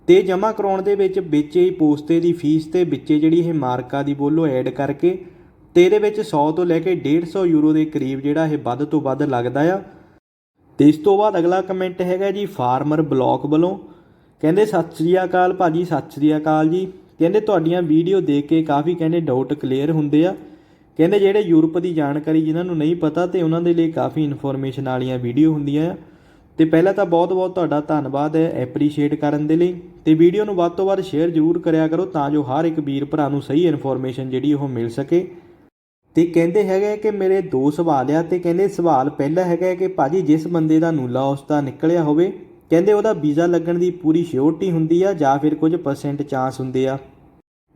A: ਤੇ ਜਮ੍ਹਾਂ ਕਰਾਉਣ ਦੇ ਵਿੱਚ ਵਿੱਚ ਹੀ ਪੋਸਤੇ ਦੀ ਫੀਸ ਤੇ ਵਿੱਚੇ ਜਿਹੜੀ ਇਹ ਮਾਰਕਾ ਦੀ ਬੋਲੋ ਐਡ ਕਰਕੇ, ਤੇ ਇਹਦੇ ਵਿੱਚ 100 ਤੋਂ ਲੈ ਕੇ 150 ਯੂਰੋ ਦੇ ਕਰੀਬ ਜਿਹੜਾ ਇਹ ਵੱਧ ਤੋਂ ਵੱਧ ਲੱਗਦਾ ਆ। ਤੇ ਇਸ ਤੋਂ ਬਾਅਦ ਅਗਲਾ ਕਮੈਂਟ ਹੈਗਾ ਜੀ, ਫਾਰਮਰ ਬਲੌਕ ਵੱਲੋਂ। ਕਹਿੰਦੇ, ਸਤਿ ਸ੍ਰੀ ਅਕਾਲ ਭਾਜੀ, ਸਤਿ ਸ੍ਰੀ ਅਕਾਲ ਜੀ। ਕਹਿੰਦੇ, ਤੁਹਾਡੀਆਂ ਵੀਡੀਓ ਦੇਖ ਕੇ ਕਾਫੀ ਕਹਿੰਦੇ ਡਾਊਟ ਕਲੀਅਰ ਹੁੰਦੇ ਆ। ਕਹਿੰਦੇ, ਜਿਹੜੇ ਯੂਰਪ ਦੀ ਜਾਣਕਾਰੀ ਜਿਨ੍ਹਾਂ ਨੂੰ ਨਹੀਂ ਪਤਾ ਤੇ ਉਹਨਾਂ ਦੇ ਲਈ ਕਾਫੀ ਇਨਫੋਰਮੇਸ਼ਨ ਵਾਲੀਆਂ ਵੀਡੀਓ ਹੁੰਦੀਆਂ ਆ। ਤੇ ਪਹਿਲਾਂ ਤਾਂ ਬਹੁਤ-ਬਹੁਤ ਤੁਹਾਡਾ ਧੰਨਵਾਦ ਹੈ ਐਪਰੀਸ਼ੀਏਟ ਕਰਨ ਦੇ ਲਈ। ਤੇ ਵੀਡੀਓ ਨੂੰ ਵੱਧ ਤੋਂ ਵੱਧ ਸ਼ੇਅਰ ਜ਼ਰੂਰ ਕਰਿਆ ਕਰੋ ਤਾਂ ਜੋ ਹਰ ਇੱਕ ਵੀਰ ਭਰਾ ਨੂੰ ਸਹੀ ਇਨਫੋਰਮੇਸ਼ਨ ਜਿਹੜੀ ਉਹ ਮਿਲ ਸਕੇ। ਤੇ ਕਹਿੰਦੇ ਹੈਗੇ ਕਿ ਮੇਰੇ ਦੋ ਸਵਾਲ ਆ ਤੇ ਕਹਿੰਦੇ ਸਵਾਲ ਪਹਿਲਾ ਹੈਗਾ ਕਿ ਭਾਜੀ, ਜਿਸ ਬੰਦੇ ਦਾ ਨੂਲਾ ਉਸਦਾ ਨਿਕਲਿਆ ਹੋਵੇ ਕਹਿੰਦੇ ਉਹਦਾ ਵੀਜ਼ਾ ਲੱਗਣ ਦੀ ਪੂਰੀ ਸ਼ਿਓਰਟੀ ਹੁੰਦੀ ਆ ਜਾਂ ਫਿਰ ਕੁਝ ਪਰਸੈਂਟ ਚਾਂਸ ਹੁੰਦੇ ਆ।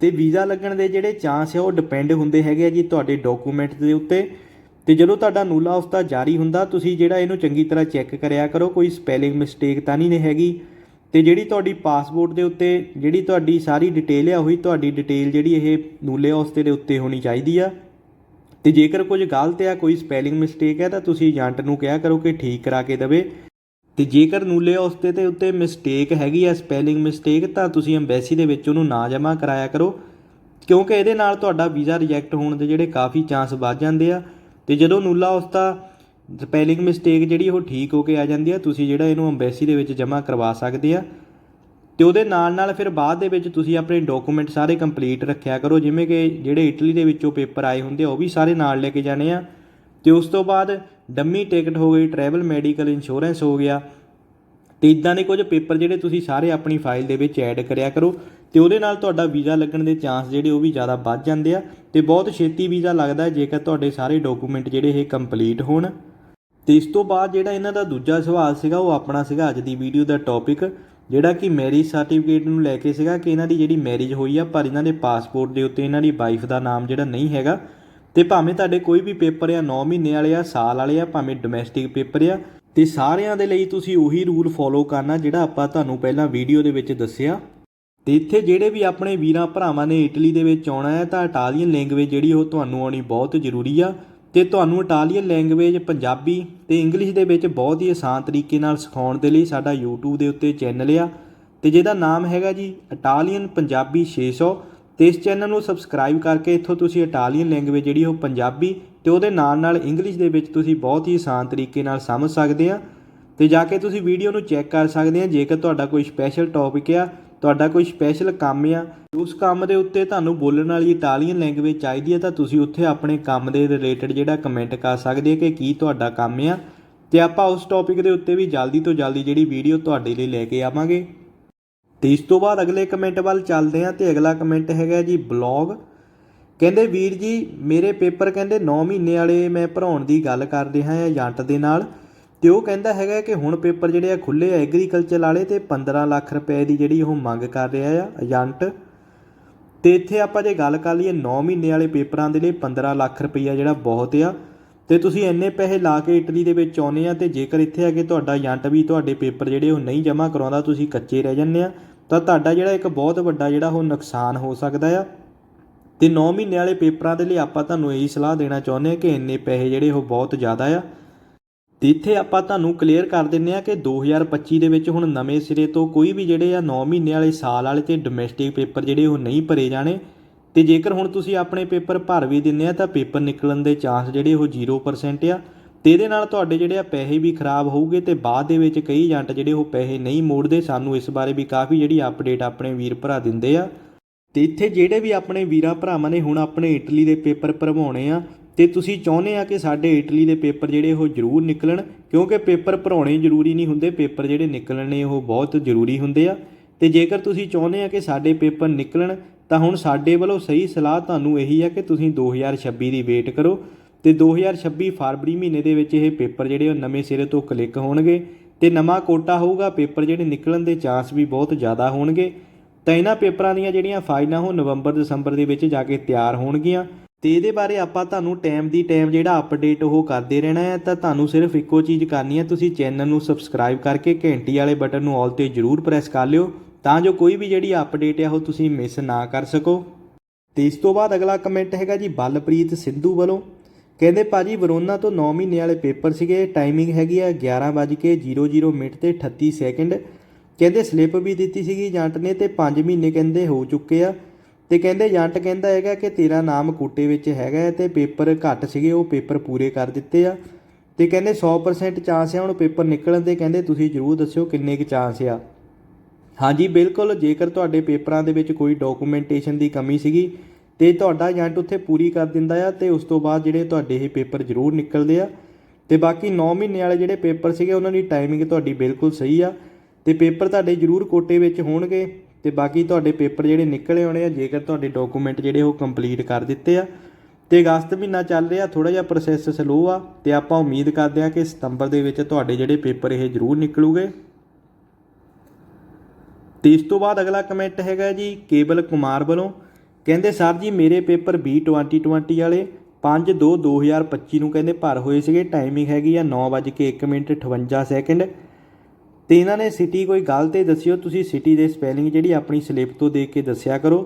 A: ਤੇ ਵੀਜ਼ਾ ਲੱਗਣ ਦੇ ਜਿਹੜੇ ਚਾਂਸ ਆ, ਉਹ ਡਿਪੈਂਡ ਹੁੰਦੇ ਹੈਗੇ ਆ ਜੀ ਤੁਹਾਡੇ ਡਾਕੂਮੈਂਟ ਦੇ ਉੱਤੇ। ਤੇ ਜਦੋਂ ਤੁਹਾਡਾ ਨੂਲਾ ਉਸਦਾ ਜਾਰੀ ਹੁੰਦਾ, ਤੁਸੀਂ ਜਿਹੜਾ ਇਹਨੂੰ ਚੰਗੀ ਤਰ੍ਹਾਂ ਚੈੱਕ ਕਰਿਆ ਕਰੋ, ਕੋਈ ਸਪੈਲਿੰਗ ਮਿਸਟੇਕ ਤਾਂ ਨਹੀਂ ਹੈਗੀ। ਤੇ ਜਿਹੜੀ ਤੁਹਾਡੀ ਪਾਸਪੋਰਟ ਦੇ ਉੱਤੇ, ਜਿਹੜੀ ਤੁਹਾਡੀ ਸਾਰੀ ਡਿਟੇਲ ਆ, ਉਹੀ ਤੁਹਾਡੀ ਡਿਟੇਲ ਜਿਹੜੀ ਇਹ ਨੂਲੇ ਉਸਤੇ ਦੇ ਉੱਤੇ ਹੋਣੀ ਚਾਹੀਦੀ ਆ। ਤੇ ਜੇਕਰ ਕੁਝ ਗਲਤ ਆ, ਕੋਈ ਸਪੈਲਿੰਗ ਮਿਸਟੇਕ ਹੈ ਤਾਂ ਤੁਸੀਂ ਏਜੰਟ ਨੂੰ ਕਿਹਾ ਕਰੋ ਕਿ ਠੀਕ ਕਰਾ ਕੇ ਦੇਵੇ। ਤੇ ਜੇਕਰ ਨੂਲੇ ਉਸਤੇ ਤੇ ਉੱਤੇ ਮਿਸਟੇਕ ਹੈਗੀ ਆ ਸਪੈਲਿੰਗ ਮਿਸਟੇਕ ਤਾਂ ਤੁਸੀਂ ਐਮਬੈਸੀ ਦੇ ਵਿੱਚ ਉਹਨੂੰ ਨਾ ਜਮ੍ਹਾਂ ਕਰਾਇਆ ਕਰੋ, ਕਿਉਂਕਿ ਇਹਦੇ ਨਾਲ ਤੁਹਾਡਾ ਵੀਜ਼ਾ ਰਿਜੈਕਟ ਹੋਣ ਦੇ ਜਿਹੜੇ ਕਾਫੀ ਚਾਂਸ ਵੱਧ ਜਾਂਦੇ ਆ। ਤੇ ਜਦੋਂ ਨੂਲਾ ਉਸਦਾ ਸਪੈਲਿੰਗ ਮਿਸਟੇਕ ਜਿਹੜੀ ਉਹ ਠੀਕ ਹੋ ਕੇ ਆ ਜਾਂਦੀ ਆ, ਤੁਸੀਂ ਜਿਹੜਾ ਇਹਨੂੰ ਐਮਬੈਸੀ ਦੇ ਵਿੱਚ ਜਮ੍ਹਾਂ ਕਰਵਾ ਸਕਦੇ ਆ। ਤੇ ਉਹਦੇ ਨਾਲ ਨਾਲ ਫਿਰ ਬਾਅਦ ਦੇ ਵਿੱਚ ਤੁਸੀਂ ਆਪਣੇ ਡਾਕੂਮੈਂਟ ਸਾਰੇ ਕੰਪਲੀਟ ਰੱਖਿਆ ਕਰੋ, ਜਿਵੇਂ ਕਿ ਜਿਹੜੇ ਇਟਲੀ ਦੇ ਵਿੱਚੋਂ ਪੇਪਰ ਆਏ ਹੁੰਦੇ ਆ, ਉਹ ਵੀ ਸਾਰੇ ਨਾਲ ਲੈ ਕੇ ਜਾਣੇ ਆ। ਤੇ ਉਸ ਤੋਂ ਬਾਅਦ ਡੰਮੀ ਟਿਕਟ ਹੋ ਗਈ ਟਰੈਵਲ ਮੈਡੀਕਲ ਇੰਸ਼ੋਰੈਂਸ ਹੋ ਗਿਆ। ਤੇ ਇਦਾਂ ਦੇ ਕੁਝ ਪੇਪਰ ਜਿਹੜੇ ਤੁਸੀਂ ਸਾਰੇ ਆਪਣੀ ਫਾਈਲ ਦੇ ਵਿੱਚ ਐਡ ਕਰਿਆ ਕਰੋ ਤੇ ਉਹਦੇ ਨਾਲ ਤੁਹਾਡਾ ਵੀਜ਼ਾ ਲੱਗਣ ਦੇ ਚਾਂਸ ਜਿਹੜੇ ਉਹ ਵੀ ਜ਼ਿਆਦਾ ਵੱਧ ਜਾਂਦੇ ਆ ਤੇ ਬਹੁਤ ਛੇਤੀ ਵੀਜ਼ਾ ਲੱਗਦਾ ਜੇਕਰ ਤੁਹਾਡੇ ਸਾਰੇ ਡਾਕੂਮੈਂਟ ਜਿਹੜੇ ਇਹ ਕੰਪਲੀਟ ਹੋਣ। ਤੇ ਇਸ ਤੋਂ ਬਾਅਦ ਜਿਹੜਾ ਇਹਨਾਂ ਦਾ ਦੂਜਾ ਸਵਾਲ ਸੀਗਾ, ਉਹ ਆਪਣਾ ਸੀਗਾ ਅੱਜ ਦੀ ਵੀਡੀਓ ਦਾ ਟੌਪਿਕ ਜਿਹੜਾ ਕਿ ਮੈਰਿਜ ਸਰਟੀਫਿਕੇਟ ਨੂੰ ਲੈ ਕੇ ਸੀਗਾ ਕਿ ਇਹਨਾਂ ਦੀ ਜਿਹੜੀ ਮੈਰਿਜ ਹੋਈ ਆ, ਪਰ ਇਹਨਾਂ ਦੇ ਪਾਸਪੋਰਟ ਦੇ ਉੱਤੇ ਇਹਨਾਂ ਦੀ ਵਾਈਫ ਦਾ ਨਾਮ ਜਿਹੜਾ ਨਹੀਂ ਹੈਗਾ। ਤੇ ਭਾਵੇਂ ਤੁਹਾਡੇ ਕੋਈ ਵੀ ਪੇਪਰ ਆ 9 ਮਹੀਨੇ ਵਾਲੇ ਆ, ਸਾਲ ਵਾਲੇ ਆ, ਭਾਵੇਂ ਡੋਮੈਸਟਿਕ ਪੇਪਰ ਆ, ਤੇ ਸਾਰਿਆਂ ਦੇ ਲਈ ਤੁਸੀਂ ਉਹੀ ਰੂਲ ਫੋਲੋ ਕਰਨਾ ਜਿਹੜਾ ਆਪਾਂ ਤੁਹਾਨੂੰ ਪਹਿਲਾਂ ਵੀਡੀਓ ਦੇ ਵਿੱਚ ਦੱਸਿਆ। ਤੇ ਇੱਥੇ ਜਿਹੜੇ ਵੀ ਆਪਣੇ ਵੀਰਾਂ ਭਰਾਵਾਂ ਨੇ ਇਟਲੀ ਦੇ ਵਿੱਚ ਆਉਣਾ ਹੈ, ਤਾਂ ਇਟਾਲੀਅਨ ਲੈਂਗੁਏਜ ਜਿਹੜੀ ਉਹ ਤੁਹਾਨੂੰ ਆਉਣੀ ਬਹੁਤ ਜ਼ਰੂਰੀ ਆ। ਤੇ ਤੁਹਾਨੂੰ ਇਟਾਲੀਅਨ ਲੈਂਗੁਏਜ ਪੰਜਾਬੀ ਤੇ ਇੰਗਲਿਸ਼ ਦੇ ਵਿੱਚ ਬਹੁਤ ਹੀ ਆਸਾਨ ਤਰੀਕੇ ਨਾਲ ਸਿਖਾਉਣ ਦੇ ਲਈ ਸਾਡਾ YouTube ਦੇ ਉੱਤੇ ਚੈਨਲ ਆ। ਤੇ ਜਿਹਦਾ ਨਾਮ ਹੈਗਾ ਜੀ ਇਟਾਲੀਅਨ ਪੰਜਾਬੀ 600 ਤੇ ਇਸ ਚੈਨਲ ਨੂੰ ਸਬਸਕ੍ਰਾਈਬ ਕਰਕੇ ਇੱਥੋਂ ਤੁਸੀਂ ਇਟਾਲੀਅਨ ਲੈਂਗੁਏਜ ਜਿਹੜੀ ਉਹ ਪੰਜਾਬੀ ਤੇ ਉਹਦੇ ਨਾਲ ਨਾਲ ਇੰਗਲਿਸ਼ ਦੇ ਵਿੱਚ ਤੁਸੀਂ ਬਹੁਤ ਹੀ ਆਸਾਨ ਤਰੀਕੇ ਨਾਲ ਸਮਝ ਸਕਦੇ ਆ। ਤੇ ਜਾ ਕੇ ਤੁਸੀਂ ਵੀਡੀਓ ਨੂੰ ਚੈੱਕ ਕਰ ਸਕਦੇ ਆ, ਜੇਕਰ ਤੁਹਾਡਾ ਕੋਈ ਸਪੈਸ਼ਲ ਟੌਪਿਕ ਆ, ਤੁਹਾਡਾ ਕੋਈ ਸਪੈਸ਼ਲ ਕੰਮ ਆ, ਉਸ ਕੰਮ ਦੇ ਉੱਤੇ ਤੁਹਾਨੂੰ ਬੋਲਣ ਵਾਲੀ ਇਟਾਲੀਅਨ ਲੈਂਗੁਏਜ ਚਾਹੀਦੀ ਹੈ ਤਾਂ ਤੁਸੀਂ ਉੱਥੇ ਆਪਣੇ ਕੰਮ ਦੇ ਰਿਲੇਟਡ ਜਿਹੜਾ ਕਮੈਂਟ ਕਰ ਸਕਦੇ ਆ ਕਿ ਕੀ ਤੁਹਾਡਾ ਕੰਮ ਆ। ਤੇ ਆਪਾਂ ਉਸ ਟੌਪਿਕ ਦੇ ਉੱਤੇ ਵੀ ਜਲਦੀ ਤੋਂ ਜਲਦੀ ਜਿਹੜੀ ਵੀਡੀਓ ਤੁਹਾਡੇ ਲਈ ਲੈ ਕੇ ਆਵਾਂਗੇ। ਤੇ ਇਸ ਤੋਂ ਬਾਅਦ ਅਗਲੇ ਕਮੈਂਟ ਵੱਲ ਚੱਲਦੇ ਹਾਂ ਤੇ ਅਗਲਾ ਕਮੈਂਟ ਹੈਗਾ ਜੀ ਬਲੌਗ। ਕਹਿੰਦੇ ਵੀਰ ਜੀ, ਮੇਰੇ ਪੇਪਰ ਕਹਿੰਦੇ 9 ਮਹੀਨੇ ਵਾਲੇ ਮੈਂ ਭਰਾਉਣ ਦੀ ਗੱਲ ਕਰ ਰਿਹਾ ਹਾਂ ਏਜੰਟ ਦੇ ਨਾਲ। ਤੇ ਉਹ ਕਹਿੰਦਾ ਹੈਗਾ ਕਿ ਹੁਣ ਪੇਪਰ ਜਿਹੜੇ ਆ ਖੁੱਲੇ ਆ ਐਗਰੀਕਲਚਰ ਵਾਲੇ ਤੇ 15 ਲੱਖ ਰੁਪਏ ਦੀ ਜਿਹੜੀ ਉਹ ਮੰਗ ਕਰ ਰਿਹਾ ਆ ਏਜੰਟ ਤੇ ਇੱਥੇ ਆਪਾਂ ਜੇ ਗੱਲ ਕਰ ਲਈਏ 9 ਮਹੀਨੇ ਵਾਲੇ ਪੇਪਰਾਂ ਦੇ ਲਈ 15 ਲੱਖ ਰੁਪਈਆ ਜਿਹੜਾ ਬਹੁਤ ਆ। ਤੇ ਤੁਸੀਂ ਇੰਨੇ ਪੈਸੇ ਲਾ ਕੇ ਇਟਲੀ ਦੇ ਵਿੱਚ ਆਉਨੇ ਆ ਤੇ ਜੇਕਰ ਇੱਥੇ ਆ ਕੇ ਤੁਹਾਡਾ ਏਜੰਟ ਵੀ ਤੁਹਾਡੇ ਪੇਪਰ ਜਿਹੜੇ ਉਹ ਨਹੀਂ ਜਮ੍ਹਾਂ ਕਰਾਉਂਦਾ, ਤੁਸੀਂ ਕੱਚੇ ਰਹਿ ਜਾਂਦੇ ਆ। ਤਾਂ ਤੁਹਾਡਾ ਜਿਹੜਾ ਇੱਕ ਬਹੁਤ ਵੱਡਾ ਜਿਹੜਾ ਉਹ ਨੁਕਸਾਨ ਹੋ ਸਕਦਾ ਆ। ਅਤੇ ਨੌ ਮਹੀਨੇ ਵਾਲੇ ਪੇਪਰਾਂ ਦੇ ਲਈ ਆਪਾਂ ਤੁਹਾਨੂੰ ਇਹੀ ਸਲਾਹ ਦੇਣਾ ਚਾਹੁੰਦੇ ਹਾਂ ਕਿ ਇੰਨੇ ਪੈਸੇ ਜਿਹੜੇ ਉਹ ਬਹੁਤ ਜ਼ਿਆਦਾ ਆ। ਤੇ ਇੱਥੇ ਆਪਾਂ ਤੁਹਾਨੂੰ ਕਲੀਅਰ ਕਰ ਦਿੰਨੇ ਆ ਕਿ 2025 ਦੇ ਵਿੱਚ ਹੁਣ ਨਵੇਂ ਸਿਰੇ ਤੋਂ ਕੋਈ ਵੀ ਜਿਹੜੇ ਆ 9 ਮਹੀਨੇ ਵਾਲੇ ਸਾਲ ਵਾਲੇ ਤੇ ਡੋਮੈਸਟਿਕ ਪੇਪਰ ਜਿਹੜੇ ਉਹ ਨਹੀਂ ਭਰੇ ਜਾਣੇ। ਤੇ ਜੇਕਰ ਹੁਣ ਤੁਸੀਂ ਆਪਣੇ ਪੇਪਰ ਭਰ ਵੀ ਦਿੰਨੇ ਆ ਤਾਂ ਪੇਪਰ ਨਿਕਲਣ ਦੇ ਚਾਂਸ ਜਿਹੜੇ ਉਹ 0% ਆ। ਅਤੇ ਇਹਦੇ ਨਾਲ ਤੁਹਾਡੇ ਜਿਹੜੇ ਆ ਪੈਸੇ ਵੀ ਖਰਾਬ ਹੋਊਗੇ ਅਤੇ ਬਾਅਦ ਦੇ ਵਿੱਚ ਕਈ ਏਜੰਟ ਜਿਹੜੇ ਉਹ ਪੈਸੇ ਨਹੀਂ ਮੋੜਦੇ। ਸਾਨੂੰ ਇਸ ਬਾਰੇ ਵੀ ਕਾਫੀ ਜਿਹੜੀ ਅਪਡੇਟ ਆਪਣੇ ਵੀਰ ਭਰਾ ਦਿੰਦੇ ਆ। ਤੇ ਇੱਥੇ ਜਿਹੜੇ ਵੀ ਆਪਣੇ ਵੀਰਾਂ ਭਰਾਵਾਂ ਨੇ ਹੁਣ ਆਪਣੇ ਇਟਲੀ ਦੇ ਪੇਪਰ ਭਰਵਾਉਣੇ ਆ, ਤੇ ਤੁਸੀਂ ਚਾਹੁੰਦੇ ਆ ਕਿ ਸਾਡੇ ਇਟਲੀ ਦੇ ਪੇਪਰ ਜਿਹੜੇ ਉਹ ਜ਼ਰੂਰ ਨਿਕਲਣ, ਕਿਉਂਕਿ ਪੇਪਰ ਭਰਾਉਣੇ ਜ਼ਰੂਰੀ ਨਹੀਂ ਹੁੰਦੇ, ਪੇਪਰ ਜਿਹੜੇ ਨਿਕਲਣੇ ਉਹ ਬਹੁਤ ਜ਼ਰੂਰੀ ਹੁੰਦੇ ਆ। ਤੇ ਜੇਕਰ ਤੁਸੀਂ ਚਾਹੁੰਦੇ ਆ ਕਿ ਸਾਡੇ ਪੇਪਰ ਨਿਕਲਣ, ਤਾਂ ਹੁਣ ਸਾਡੇ ਵੱਲੋਂ ਸਹੀ ਸਲਾਹ ਤੁਹਾਨੂੰ ਇਹੀ ਆ ਕਿ ਤੁਸੀਂ 2026 ਦੀ ਵੇਟ ਕਰੋ। ਤੇ 2026 ਫਰਵਰੀ ਮਹੀਨੇ ਦੇ ਵਿੱਚ ਇਹ ਪੇਪਰ ਜਿਹੜੇ ਉਹ ਨਵੇਂ ਸਿਰੇ ਤੋਂ ਕਲਿੱਕ ਹੋਣਗੇ ਤੇ ਨਵਾਂ ਕੋਟਾ ਹੋਊਗਾ, ਪੇਪਰ ਜਿਹੜੇ ਨਿਕਲਣ ਦੇ ਚਾਂਸ ਵੀ ਬਹੁਤ ਜ਼ਿਆਦਾ ਹੋਣਗੇ। ਤਾਂ ਇਹਨਾਂ ਪੇਪਰਾਂ ਦੀਆਂ ਜਿਹੜੀਆਂ ਫਾਈਲਾਂ ਉਹ ਨਵੰਬਰ, ਦਸੰਬਰ ਦੇ ਵਿੱਚ ਜਾ ਕੇ ਤਿਆਰ ਹੋਣਗੀਆਂ। ਤੇ ਇਹਦੇ ਬਾਰੇ ਆਪਾਂ ਤੁਹਾਨੂੰ ਟਾਈਮ ਦੀ ਟਾਈਮ ਜਿਹੜਾ ਅਪਡੇਟ ਉਹ ਕਰਦੇ ਰਹਿਣਾ ਹੈ, ਤਾਂ ਤੁਹਾਨੂੰ ਸਿਰਫ ਇੱਕੋ ਚੀਜ਼ ਕਰਨੀ ਹੈ, ਤੁਸੀਂ ਚੈਨਲ ਨੂੰ ਸਬਸਕ੍ਰਾਈਬ ਕਰਕੇ ਘੰਟੀ ਵਾਲੇ ਬਟਨ ਨੂੰ ਆਲ ਤੇ ਜ਼ਰੂਰ ਪ੍ਰੈਸ ਕਰ ਲਿਓ, ਤਾਂ ਜੋ ਕੋਈ ਵੀ ਜਿਹੜੀ ਅਪਡੇਟ ਹੈ ਉਹ ਤੁਸੀਂ ਮਿਸ ਨਾ ਕਰ ਸਕੋ। ਤੇ ਇਸ ਤੋਂ ਬਾਅਦ ਅਗਲਾ ਕਮੈਂਟ ਹੈਗਾ ਜੀ, ਬਲਪ੍ਰੀਤ ਸਿੱਧੂ ਵੱਲੋਂ। ਕਹਿੰਦੇ ਭਾਜੀ ਵਰੋਨਾ ਤੋਂ 9 ਮਹੀਨੇ ਵਾਲੇ ਪੇਪਰ ਸੀਗੇ ਟਾਈਮਿੰਗ ਹੈਗੀ ਆ 11:00 ਮਿੰਟ ਤੇ 38 ਸੈਕਿੰਡ ਕਹਿੰਦੇ ਸਲਿੱਪ ਵੀ ਦਿੱਤੀ ਸੀਗੀ ਏਜੰਟ ਨੇ ਤੇ 5 ਮਹੀਨੇ ਕਹਿੰਦੇ ਹੋ ਚੁੱਕੇ ਆ। ਤੇ ਕਹਿੰਦੇ ਏਜੰਟ ਕਹਿੰਦਾ ਹੈਗਾ ਕਿ ਤੇਰਾ ਨਾਮ ਕੋਟੇ ਵਿੱਚ ਹੈਗਾ ਹੈ ਤੇ ਪੇਪਰ ਘੱਟ ਸੀਗੇ, ਉਹ ਪੇਪਰ ਪੂਰੇ ਕਰ ਦਿੱਤੇ ਆ। ਤੇ ਕਹਿੰਦੇ 100% ਚਾਂਸ ਆ, ਹੁਣ ਪੇਪਰ ਨਿਕਲਣ ਦੇ ਕਹਿੰਦੇ ਤੁਸੀਂ ਜਰੂਰ ਦੱਸਿਓ ਕਿੰਨੇ ਕੁ ਚਾਂਸ ਆ। ਹਾਂਜੀ, ਬਿਲਕੁਲ, ਜੇਕਰ ਤੁਹਾਡੇ ਪੇਪਰਾਂ ਦੇ ਵਿੱਚ ਕੋਈ ਡਾਕੂਮੈਂਟੇਸ਼ਨ ਦੀ ਕਮੀ ਸੀਗੀ ਤੇ ਤੁਹਾਡਾ ਏਜੰਟ ਉੱਥੇ ਪੂਰੀ ਕਰ ਦਿੰਦਾ ਆ ਤੇ ਉਸ ਤੋਂ ਬਾਅਦ ਜਿਹੜੇ ਤੁਹਾਡੇ ਇਹ ਪੇਪਰ ਜ਼ਰੂਰ ਨਿਕਲਦੇ ਆ। ਤੇ ਬਾਕੀ 9 ਮਹੀਨੇ ਵਾਲੇ ਜਿਹੜੇ ਪੇਪਰ ਸੀਗੇ, ਉਹਨਾਂ ਦੀ ਟਾਈਮਿੰਗ ਤੁਹਾਡੀ ਬਿਲਕੁਲ ਸਹੀ ਆ। ਤੇ ਪੇਪਰ ਤੁਹਾਡੇ ਜ਼ਰੂਰ ਕੋਟੇ ਵਿੱਚ ਹੋਣਗੇ। ਤੇ ਬਾਕੀ ਤੁਹਾਡੇ ਪੇਪਰ ਜਿਹੜੇ ਨਿਕਲੇ ਹੋਣੇ ਆ, ਜੇਕਰ ਤੁਹਾਡੇ ਡਾਕੂਮੈਂਟ ਜਿਹੜੇ ਉਹ ਕੰਪਲੀਟ ਕਰ ਦਿੱਤੇ ਆ। ਤੇ ਅਗਸਤ ਮਹੀਨਾ ਚੱਲ ਰਿਹਾ ਥੋੜਾ ਜਿਹਾ ਪ੍ਰੋਸੈਸ ਸਲੋ ਆ ਤੇ ਆਪਾਂ ਉਮੀਦ ਕਰਦੇ ਆ ਕਿ ਸਤੰਬਰ ਦੇ ਵਿੱਚ ਤੁਹਾਡੇ ਜਿਹੜੇ ਪੇਪਰ ਇਹ ਜ਼ਰੂਰ ਨਿਕਲੂਗੇ। ਤੇ ਇਸ ਤੋਂ ਬਾਅਦ ਅਗਲਾ ਕਮੈਂਟ ਹੈਗਾ ਜੀ ਕੇਬਲ ਕੁਮਾਰ ਵੱਲੋਂ। ਕਹਿੰਦੇ ਸਰ ਜੀ, ਮੇਰੇ ਪੇਪਰ B 2020 ਵਾਲੇ 5/2/2025 ਨੂੰ ਕਹਿੰਦੇ ਭਰ ਹੋਏ ਸੀਗੇ। ਟਾਈਮਿੰਗ ਹੈਗੀ ਆ 9:01 ਮਿੰਟ 58 ਸੈਕਿੰਡ ਤੇ ਇਹਨਾਂ ਨੇ ਸਿਟੀ ਕੋਈ ਗਲਤ ਹੈ ਦੱਸਿਓ ਤੁਸੀਂ ਸਿਟੀ ਦੇ ਸਪੈਲਿੰਗ ਜਿਹੜੀ ਆਪਣੀ ਸਲਿੱਪ ਤੋਂ ਦੇਖ ਕੇ ਦੱਸਿਆ ਕਰੋ।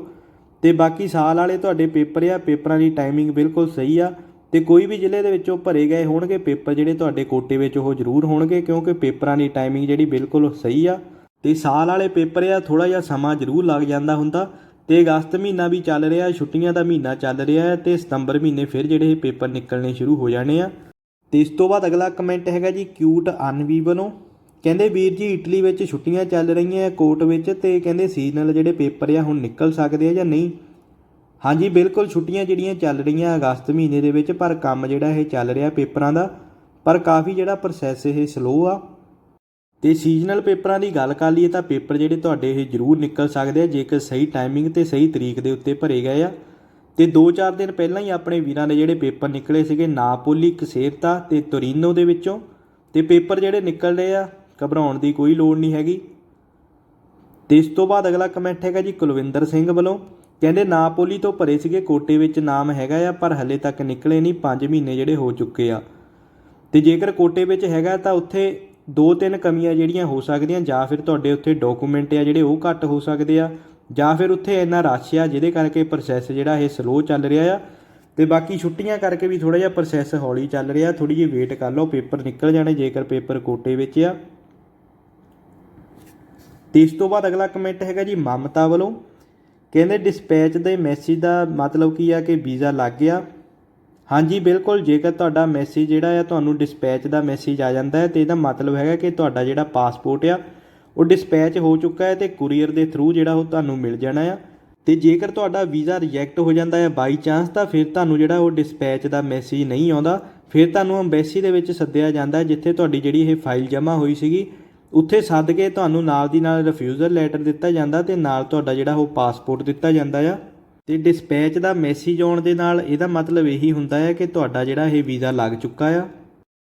A: ਤੇ ਬਾਕੀ ਸਾਲ ਵਾਲੇ ਤੁਹਾਡੇ ਪੇਪਰ ਆ, ਪੇਪਰਾਂ ਦੀ ਟਾਈਮਿੰਗ ਬਿਲਕੁਲ ਸਹੀ ਆ ਤੇ ਕੋਈ ਵੀ ਜ਼ਿਲ੍ਹੇ ਦੇ ਵਿੱਚੋਂ ਭਰੇ ਗਏ ਹੋਣਗੇ, ਪੇਪਰ ਜਿਹੜੇ ਤੁਹਾਡੇ ਕੋਟੇ ਵਿੱਚ ਉਹ ਜ਼ਰੂਰ ਹੋਣਗੇ ਕਿਉਂਕਿ ਪੇਪਰਾਂ ਦੀ ਟਾਈਮਿੰਗ ਜਿਹੜੀ ਬਿਲਕੁਲ ਸਹੀ ਆ। ਤੇ ਸਾਲ ਵਾਲੇ ਪੇਪਰ ਆ ਥੋੜਾ ਜਿਹਾ ਸਮਾਂ ਜ਼ਰੂਰ ਲੱਗ ਜਾਂਦਾ ਹੁੰਦਾ। ਤੇ ਅਗਸਤ ਮਹੀਨਾ ਵੀ ਚੱਲ ਰਿਹਾ, ਛੁੱਟੀਆਂ ਦਾ ਮਹੀਨਾ ਚੱਲ ਰਿਹਾ ਹੈ ਤੇ ਸਤੰਬਰ ਮਹੀਨੇ ਫਿਰ ਜਿਹੜੇ ਇਹ ਪੇਪਰ ਨਿਕਲਣੇ ਸ਼ੁਰੂ ਹੋ ਜਾਣੇ ਆ। ਤੇ ਇਸ ਤੋਂ ਬਾਅਦ ਅਗਲਾ ਕਮੈਂਟ ਹੈਗਾ ਜੀ ਕਿਊਟ ਅਨਵੀ ਵੱਲੋਂ। ਕਹਿੰਦੇ ਵੀਰ ਜੀ, ਇਟਲੀ ਵਿੱਚ ਛੁੱਟੀਆਂ ਚੱਲ ਰਹੀਆਂ ਕੋਰਟ ਵਿੱਚ ਤੇ ਕਹਿੰਦੇ ਸੀਜ਼ਨਲ ਜਿਹੜੇ ਪੇਪਰ ਆ ਹੁਣ ਨਿਕਲ ਸਕਦੇ ਆ ਜਾਂ ਨਹੀਂ। ਹਾਂਜੀ, ਬਿਲਕੁਲ ਛੁੱਟੀਆਂ ਜਿਹੜੀਆਂ ਚੱਲ ਰਹੀਆਂ ਅਗਸਤ ਮਹੀਨੇ ਦੇ ਵਿੱਚ ਪਰ ਕੰਮ ਜਿਹੜਾ ਇਹ ਚੱਲ ਰਿਹਾ ਪੇਪਰਾਂ ਦਾ। ਪਰ ਕਾਫੀ ਜਿਹੜਾ ਪ੍ਰੋਸੈਸ ਇਹ ਸਲੋ ਆ। ਤੇ ਸੀਜ਼ਨਲ ਪੇਪਰਾਂ ਦੀ ਗੱਲ ਕਰ ਲਈਏ ਤਾਂ ਪੇਪਰ ਜਿਹੜੇ ਤੁਹਾਡੇ ਇਹ ਜ਼ਰੂਰ ਨਿਕਲ ਸਕਦੇ ਆ, ਜੇਕਰ ਸਹੀ ਟਾਈਮਿੰਗ ਤੇ ਸਹੀ ਤਰੀਕ ਦੇ ਉੱਤੇ ਭਰੇ ਗਏ ਆ। ਤੇ 2-4 ਦਿਨ ਪਹਿਲਾਂ ਹੀ ਆਪਣੇ ਵੀਰਾਂ ਦੇ ਜਿਹੜੇ ਪੇਪਰ ਨਿਕਲੇ ਸੀਗੇ, ਨਾਪੋਲੀ, ਕਸੇਰਤਾ ਤੇ ਤੋਰੀਨੋ ਦੇ ਵਿੱਚੋਂ। ਤੇ ਪੇਪਰ ਜਿਹੜੇ ਨਿਕਲ ਰਹੇ ਆ, ਘਬਰਾਉਣ ਦੀ ਕੋਈ ਲੋੜ ਨਹੀਂ ਹੈਗੀ। ਤੇ ਇਸ ਤੋਂ ਬਾਅਦ ਅਗਲਾ ਕਮੈਂਟ ਹੈਗਾ ਜੀ ਕੁਲਵਿੰਦਰ ਸਿੰਘ ਵੱਲੋਂ। ਕਹਿੰਦੇ ਨਾਪੋਲੀ ਤੋਂ ਭਰੇ ਸੀਗੇ, ਕੋਟੇ ਵਿੱਚ ਨਾਮ ਹੈਗਾ ਆ, ਪਰ ਹਲੇ ਤੱਕ ਨਿਕਲੇ ਨਹੀਂ 5 ਮਹੀਨੇ ਜਿਹੜੇ ਹੋ ਚੁੱਕੇ ਆ। ਤੇ ਜੇਕਰ ਕੋਟੇ ਵਿੱਚ ਹੈਗਾ ਤਾਂ ਉੱਥੇ ਦੋ ਤਿੰਨ ਕਮੀਆਂ ਜਿਹੜੀਆਂ ਹੋ ਸਕਦੀਆਂ, ਜਾਂ ਫਿਰ ਤੁਹਾਡੇ ਉੱਥੇ ਡਾਕੂਮੈਂਟ ਆ ਜਿਹੜੇ ਉਹ ਘੱਟ ਹੋ ਸਕਦੇ ਆ, ਜਾਂ ਫਿਰ ਉੱਥੇ ਇੰਨਾ ਰਸ਼ ਆ ਜਿਹਦੇ ਕਰਕੇ ਪ੍ਰੋਸੈਸ ਜਿਹੜਾ ਇਹ ਸਲੋ ਚੱਲ ਰਿਹਾ ਆ। ਤੇ ਬਾਕੀ ਛੁੱਟੀਆਂ ਕਰਕੇ ਵੀ ਥੋੜਾ ਜਿਹਾ ਪ੍ਰੋਸੈਸ ਹੌਲੀ ਚੱਲ ਰਿਹਾ ਥੋੜੀ ਜਿਹੀ ਵੇਟ ਕਰ ਲਓ, ਪੇਪਰ ਨਿਕਲ ਜਾਣੇ ਜੇਕਰ ਪੇਪਰ ਕੋਟੇ ਵਿੱਚ ਆ। ਤੇ ਇਸ ਤੋਂ ਬਾਅਦ ਅਗਲਾ ਕਮੈਂਟ ਹੈਗਾ ਜੀ, ਮਮਤਾ ਵੱਲੋਂ। ਕਹਿੰਦੇ ਡਿਸਪੈਚ ਦੇ ਮੈਸੇਜ ਦਾ ਮਤਲਬ ਕੀ ਆ ਕਿ ਵੀਜ਼ਾ ਲੱਗ ਗਿਆ। ਹਾਂਜੀ, ਬਿਲਕੁਲ। ਜੇਕਰ ਤੁਹਾਡਾ ਮੈਸੇਜ ਜਿਹੜਾ ਆ, ਤੁਹਾਨੂੰ ਡਿਸਪੈਚ ਦਾ ਮੈਸੇਜ ਆ ਜਾਂਦਾ ਹੈ, ਤੇ ਇਹਦਾ ਮਤਲਬ ਹੈਗਾ ਕਿ ਤੁਹਾਡਾ ਜਿਹੜਾ ਪਾਸਪੋਰਟ ਆ, ਉਹ ਡਿਸਪੈਚ ਹੋ ਚੁੱਕਾ ਹੈ ਤੇ ਕੁਰੀਅਰ ਦੇ ਥਰੂ ਜਿਹੜਾ ਉਹ ਤੁਹਾਨੂੰ ਮਿਲ ਜਾਣਾ ਆ। ਤੇ ਜੇਕਰ ਤੁਹਾਡਾ ਵੀਜ਼ਾ ਰਿਜੈਕਟ ਹੋ ਜਾਂਦਾ ਹੈ ਬਾਈ ਚਾਂਸ ਤਾਂ ਫਿਰ ਤੁਹਾਨੂੰ ਜਿਹੜਾ ਉਹ ਡਿਸਪੈਚ ਦਾ ਮੈਸੇਜ ਨਹੀਂ ਆਉਂਦਾ। ਫਿਰ ਤੁਹਾਨੂੰ ਅੰਬੈਸੀ ਦੇ ਵਿੱਚ ਸੱਦਿਆ ਜਾਂਦਾ, ਜਿੱਥੇ ਤੁਹਾਡੀ ਜਿਹੜੀ ਇਹ ਫਾਈਲ ਜਮ੍ਹਾਂ ਹੋਈ ਸੀਗੀ, ਉੱਥੇ ਸੱਦ ਕੇ ਤੁਹਾਨੂੰ ਨਾਲ ਦੀ ਨਾਲ ਰਿਫਿਊਜ਼ਲ ਲੈਟਰ ਦਿੱਤਾ ਜਾਂਦਾ ਤੇ ਨਾਲ ਤੁਹਾਡਾ ਜਿਹੜਾ ਉਹ ਪਾਸਪੋਰਟ ਦਿੱਤਾ ਜਾਂਦਾ ਆ। ਤੇ ਡਿਸਪੈਚ ਦਾ ਮੈਸੇਜ ਆਉਣ ਦੇ ਨਾਲ ਇਹਦਾ ਮਤਲਬ ਇਹੀ ਹੁੰਦਾ ਹੈ ਕਿ ਤੁਹਾਡਾ ਜਿਹੜਾ ਇਹ ਵੀਜ਼ਾ ਲੱਗ ਚੁੱਕਾ ਆ।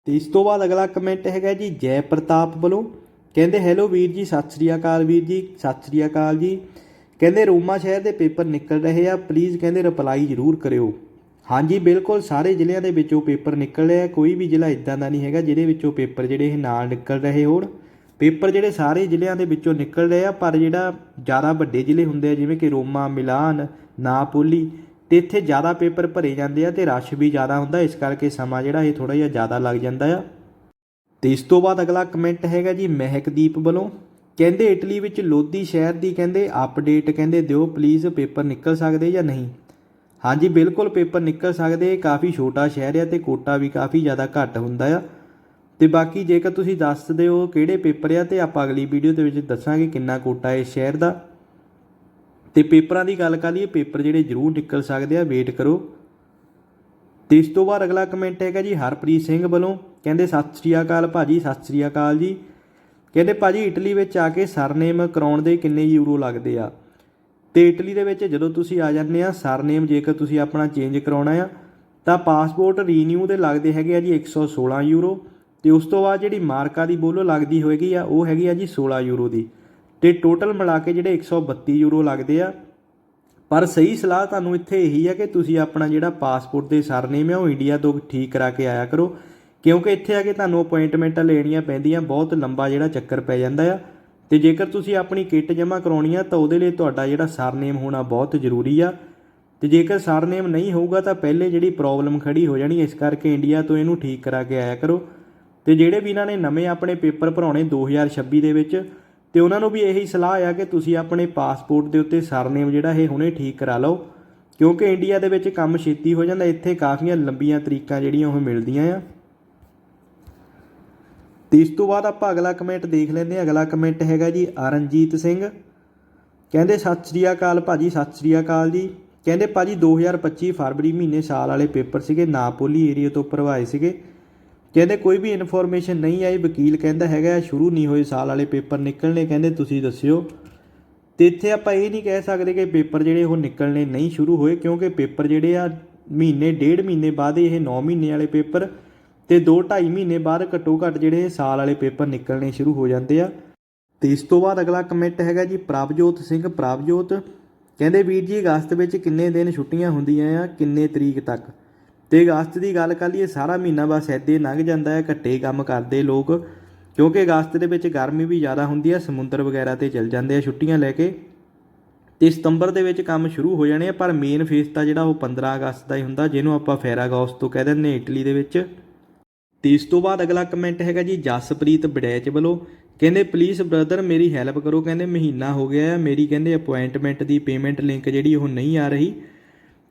A: ਤੇ ਇਸ ਤੋਂ ਬਾਅਦ ਅਗਲਾ ਕਮੈਂਟ ਹੈਗਾ ਜੀ, ਜੈ ਪ੍ਰਤਾਪ ਵੱਲੋਂ। ਕਹਿੰਦੇ ਹੈਲੋ ਵੀਰ ਜੀ, ਸਤਿ ਸ੍ਰੀ ਅਕਾਲ ਵੀਰ ਜੀ, ਸਤਿ ਸ੍ਰੀ ਅਕਾਲ ਜੀ। ਕਹਿੰਦੇ, ਰੋਮਾ ਸ਼ਹਿਰ ਦੇ ਪੇਪਰ ਨਿਕਲ ਰਹੇ ਆ ਪਲੀਜ਼ ਕਹਿੰਦੇ ਰਿਪਲਾਈ ਜ਼ਰੂਰ ਕਰਿਓ। ਹਾਂਜੀ, ਬਿਲਕੁਲ, ਸਾਰੇ ਜ਼ਿਲ੍ਹਿਆਂ ਦੇ ਵਿੱਚੋਂ ਪੇਪਰ ਨਿਕਲ ਰਿਹਾ ਕੋਈ ਵੀ ਜ਼ਿਲ੍ਹਾ ਇਦਾਂ ਦਾ ਨਹੀਂ ਹੈਗਾ ਜਿਹਦੇ ਵਿੱਚੋਂ ਪੇਪਰ ਜਿਹੜੇ ਇਹ ਨਾਲ ਨਿਕਲ ਰਹੇ ਹੋਣ। ਪੇਪਰ ਜਿਹੜੇ ਸਾਰੇ ਜ਼ਿਲ੍ਹਿਆਂ ਦੇ ਵਿੱਚੋਂ ਨਿਕਲ ਰਹੇ ਆ, ਪਰ ਜਿਹੜਾ ਜ਼ਿਆਦਾ ਵੱਡੇ ਜ਼ਿਲ੍ਹੇ ਹੁੰਦੇ ਆ, ਜਿਵੇਂ ਕਿ ਰੋਮਾ, ਮਿਲਾਨ, ਨਾਪੋਲੀ, ਤੇ ਇੱਥੇ ਜ਼ਿਆਦਾ ਪੇਪਰ ਭਰੇ ਜਾਂਦੇ ਆ ਤੇ ਰਸ਼ ਵੀ ਜ਼ਿਆਦਾ ਹੁੰਦਾ, ਇਸ ਕਰਕੇ ਸਮਾਂ ਜਿਹੜਾ ਇਹ ਥੋੜਾ ਜਿਹਾ ਜ਼ਿਆਦਾ ਲੱਗ ਜਾਂਦਾ ਆ। ਤੇ ਇਸ ਤੋਂ ਬਾਅਦ ਅਗਲਾ ਕਮੈਂਟ ਹੈਗਾ ਜੀ ਮਹਿਕਦੀਪ ਵੱਲੋਂ। ਕਹਿੰਦੇ ਇਟਲੀ ਵਿੱਚ ਲੋਧੀ ਸ਼ਹਿਰ ਦੀ ਕਹਿੰਦੇ ਅਪਡੇਟ ਕਹਿੰਦੇ ਦਿਓ ਪਲੀਜ਼ ਪੇਪਰ ਨਿਕਲ ਸਕਦੇ ਜਾਂ ਨਹੀਂ? ਹਾਂਜੀ, ਬਿਲਕੁਲ ਪੇਪਰ ਨਿਕਲ ਸਕਦੇ ਕਾਫੀ ਛੋਟਾ ਸ਼ਹਿਰ ਆ ਤੇ ਕੋਟਾ ਵੀ ਕਾਫੀ ਜ਼ਿਆਦਾ ਘੱਟ ਹੁੰਦਾ ਆ। ਤੇ ਬਾਕੀ ਜੇਕਰ ਤੁਸੀਂ ਦੱਸਦੇ ਹੋ ਕਿਹੜੇ ਪੇਪਰ ਆ ਤੇ ਆਪਾਂ ਅਗਲੀ ਵੀਡੀਓ ਦੇ ਵਿੱਚ ਦੱਸਾਂਗੇ ਕਿੰਨਾ ਕੋਟਾ ਹੈ ਇਸ ਸ਼ਹਿਰ ਦਾ। ਤੇ ਪੇਪਰਾਂ ਦੀ ਗੱਲ ਕਰ ਲਈਏ, ਪੇਪਰ ਜਿਹੜੇ ਜ਼ਰੂਰ ਨਿਕਲ ਸਕਦੇ ਆ, ਵੇਟ ਕਰੋ। ਤੇ ਇਸ ਤੋਂ ਬਾਅਦ ਅਗਲਾ ਕਮੈਂਟ ਹੈਗਾ ਜੀ, ਹਰਪ੍ਰੀਤ ਸਿੰਘ ਵੱਲੋਂ। ਕਹਿੰਦੇ, ਸਤਿ ਸ੍ਰੀ ਅਕਾਲ ਭਾਜੀ, ਸਤਿ ਸ੍ਰੀ ਅਕਾਲ ਜੀ। ਕਹਿੰਦੇ, ਭਾਜੀ, ਇਟਲੀ ਵਿੱਚ ਆ ਕੇ ਸਰਨੇਮ ਕਰਾਉਣ ਦੇ ਕਿੰਨੇ ਯੂਰੋ ਲੱਗਦੇ ਆ? ਤੇ ਇਟਲੀ ਦੇ ਵਿੱਚ ਜਦੋਂ ਤੁਸੀਂ ਆ ਜਾਂਦੇ ਆ ਸਰਨੇਮ ਜੇਕਰ ਤੁਸੀਂ ਆਪਣਾ ਚੇਂਜ ਕਰਾਉਣਾ ਆ, ਤਾਂ ਪਾਸਪੋਰਟ ਰੀਨਿਊ ਦੇ ਲੱਗਦੇ ਹੈਗੇ ਆ ਜੀ 116 ਯੂਰੋ। ਤੇ ਉਸ ਤੋਂ ਬਾਅਦ ਜਿਹੜੀ ਮਾਰਕਾ ਦੀ ਬੋਲੋ ਲੱਗਦੀ ਹੋਏਗੀ ਆ, ਉਹ ਹੈਗੀ ਆ ਜੀ 16 ਯੂਰੋ ਦੀ। ਤੇ ਟੋਟਲ ਮਿਲਾ ਕੇ ਜਿਹੜੇ 132 ਯੂਰੋ ਲੱਗਦੇ ਆ। ਪਰ ਸਹੀ ਸਲਾਹ ਤੁਹਾਨੂੰ ਇੱਥੇ ਇਹੀ ਹੈ ਕਿ ਤੁਸੀਂ ਆਪਣਾ ਜਿਹੜਾ ਪਾਸਪੋਰਟ ਦੇ ਸਰਨੇਮ ਹੈ ਉਹ ਇੰਡੀਆ ਤੋਂ ਠੀਕ ਕਰਾ ਕੇ ਆਇਆ ਕਰੋ। ਕਿਉਂਕਿ ਇੱਥੇ ਆ ਕੇ ਤੁਹਾਨੂੰ ਅਪਾਇੰਟਮੈਂਟਾਂ ਲੈਣੀਆਂ ਪੈਂਦੀਆਂ, ਬਹੁਤ ਲੰਬਾ ਜਿਹੜਾ ਚੱਕਰ ਪੈ ਜਾਂਦਾ ਆ। ਤੇ ਜੇਕਰ ਤੁਸੀਂ ਆਪਣੀ ਕਿੱਟ ਜਮ੍ਹਾਂ ਕਰਾਉਣੀ ਆ, ਤਾਂ ਉਹਦੇ ਲਈ ਤੁਹਾਡਾ ਜਿਹੜਾ ਸਰਨੇਮ ਹੋਣਾ ਬਹੁਤ ਜ਼ਰੂਰੀ ਆ। ਤੇ ਜੇਕਰ ਸਰਨੇਮ ਨਹੀਂ ਹੋਊਗਾ, ਤਾਂ ਪਹਿਲੇ ਜਿਹੜੀ ਪ੍ਰੋਬਲਮ ਖੜੀ ਹੋ ਜਾਣੀ, ਇਸ ਕਰਕੇ ਇੰਡੀਆ ਤੋਂ ਇਹਨੂੰ ਠੀਕ ਕਰਾ ਕੇ ਆਇਆ ਕਰੋ। ਤੇ ਜਿਹੜੇ ਵੀ ਇਹਨਾਂ ਨੇ ਨਵੇਂ ਆਪਣੇ ਪੇਪਰ ਭਰਾਉਣੇ 2026 ਦੇ ਵਿੱਚ, ਤੇ ਉਹਨਾਂ ਨੂੰ ਵੀ ਇਹੀ ਸਲਾਹ ਆ ਕਿ ਤੁਸੀਂ ਆਪਣੇ ਪਾਸਪੋਰਟ ਦੇ ਉੱਤੇ ਸਰਨੇਮ ਜਿਹੜਾ ਇਹ ਹੁਣੇ ਠੀਕ ਕਰਾ ਲਓ, ਕਿਉਂਕਿ ਇੰਡੀਆ ਦੇ ਵਿੱਚ ਕੰਮ ਛੇਤੀ ਹੋ ਜਾਂਦਾ, ਇੱਥੇ ਕਾਫੀਆਂ ਲੰਬੀਆਂ ਤਰੀਕਾਂ ਜਿਹੜੀਆਂ ਉਹ ਮਿਲਦੀਆਂ ਆ। ਤੇ ਇਸ ਤੋਂ ਬਾਅਦ ਆਪਾਂ ਅਗਲਾ ਕਮੈਂਟ ਦੇਖ ਲੈਂਦੇ ਹਾਂ। ਅਗਲਾ ਕਮੈਂਟ ਹੈਗਾ ਜੀ ਅਰਨਜੀਤ ਸਿੰਘ। ਕਹਿੰਦੇ, ਸਤਿ ਸ੍ਰੀ ਅਕਾਲ ਭਾਜੀ, ਸਤਿ ਸ੍ਰੀ ਅਕਾਲ ਜੀ। ਕਹਿੰਦੇ, ਭਾਜੀ 2025 ਫਰਵਰੀ ਮਹੀਨੇ ਸਾਲ ਵਾਲੇ ਪੇਪਰ ਸੀਗੇ ਨਾਪੋਲੀ ਏਰੀਆ ਤੋਂ ਭਰਵਾਏ ਸੀਗੇ। ਕਹਿੰਦੇ ਕੋਈ ਵੀ ਇਨਫੋਰਮੇਸ਼ਨ ਨਹੀਂ ਆਈ, ਵਕੀਲ ਕਹਿੰਦਾ ਹੈਗਾ, ਸ਼ੁਰੂ ਨਹੀਂ ਹੋਏ, ਸਾਲ ਵਾਲੇ ਪੇਪਰ ਨਿਕਲਣੇ, ਕਹਿੰਦੇ ਤੁਸੀਂ ਦੱਸਿਓ। ਤੇ ਇੱਥੇ ਆਪਾਂ ਇਹ ਨਹੀਂ ਕਹਿ ਸਕਦੇ ਕਿ ਪੇਪਰ ਜਿਹੜੇ ਉਹ ਨਿਕਲਣੇ ਨਹੀਂ ਸ਼ੁਰੂ ਹੋਏ, ਕਿਉਂਕਿ ਪੇਪਰ ਜਿਹੜੇ ਆ, ਮਹੀਨੇ, ਡੇਢ ਮਹੀਨੇ ਬਾਅਦ ਇਹ 9 ਮਹੀਨੇ ਵਾਲੇ ਪੇਪਰ ਤੇ 2 2.5 ਮਹੀਨੇ ਬਾਅਦ ਘੱਟੋ ਘੱਟ ਜਿਹੜੇ ਸਾਲ ਵਾਲੇ ਪੇਪਰ ਨਿਕਲਣੇ ਸ਼ੁਰੂ ਹੋ ਜਾਂਦੇ ਆ। ਤੇ ਇਸ ਤੋਂ ਬਾਅਦ ਅਗਲਾ ਕਮੈਂਟ ਹੈਗਾ ਜੀ, ਪ੍ਰਭਜੋਤ ਸਿੰਘ ਪ੍ਰਭਜੋਤ। ਕਹਿੰਦੇ, ਵੀਰ ਜੀ, ਅਗਸਤ ਵਿੱਚ ਕਿੰਨੇ ਦਿਨ ਛੁੱਟੀਆਂ ਹੁੰਦੀਆਂ ਆ, ਕਿੰਨੇ ਤਰੀਕ ਤੱਕ? ਤੇ ਅਗਸਤ ਦੀ ਗੱਲ ਕਰ ਲਈਏ, ਸਾਰਾ ਮਹੀਨਾ ਬਸ ਐਦੇ ਲੰਘ ਜਾਂਦਾ ਹੈ, ਘੱਟੇ ਕੰਮ ਕਰਦੇ ਲੋਕ, ਕਿਉਂਕਿ ਅਗਸਤ ਦੇ ਵਿੱਚ ਗਰਮੀ ਵੀ ਜ਼ਿਆਦਾ ਹੁੰਦੀ ਹੈ, ਸਮੁੰਦਰ ਵਗੈਰਾ ਤੇ ਚਲ ਜਾਂਦੇ ਆ ਛੁੱਟੀਆਂ ਲੈ ਕੇ, ਤੇ ਸਤੰਬਰ ਦੇ ਵਿੱਚ ਕੰਮ ਸ਼ੁਰੂ ਹੋ ਜਾਣੇ ਆ, ਪਰ ਮੇਨ ਫੇਸ ਤਾਂ ਜਿਹੜਾ ਉਹ 15 ਅਗਸਤ ਦਾ ਹੀ ਹੁੰਦਾ, ਜਿਹਨੂੰ ਆਪਾਂ ਫੈਰਾਗੋਸ ਤੋਂ ਕਹਿ ਦਿੰਦੇ ਇਟਲੀ ਦੇ ਵਿੱਚ। ਤੇ ਇਸ ਤੋਂ ਬਾਅਦ ਅਗਲਾ ਕਮੈਂਟ ਹੈਗਾ ਜੀ, ਜਸਪ੍ਰੀਤ ਬੜੈਚ ਵੱਲੋਂ, ਕਹਿੰਦੇ ਪਲੀਜ਼ ਬ੍ਰਦਰ ਮੇਰੀ ਹੈਲਪ ਕਰੋ। ਕਹਿੰਦੇ, ਮਹੀਨਾ ਹੋ ਗਿਆ ਹੈ, ਮੇਰੀ ਕਹਿੰਦੇ ਅਪਾਇੰਟਮੈਂਟ ਦੀ ਪੇਮੈਂਟ ਲਿੰਕ ਜਿਹੜੀ ਉਹ ਨਹੀਂ ਆ ਰਹੀ।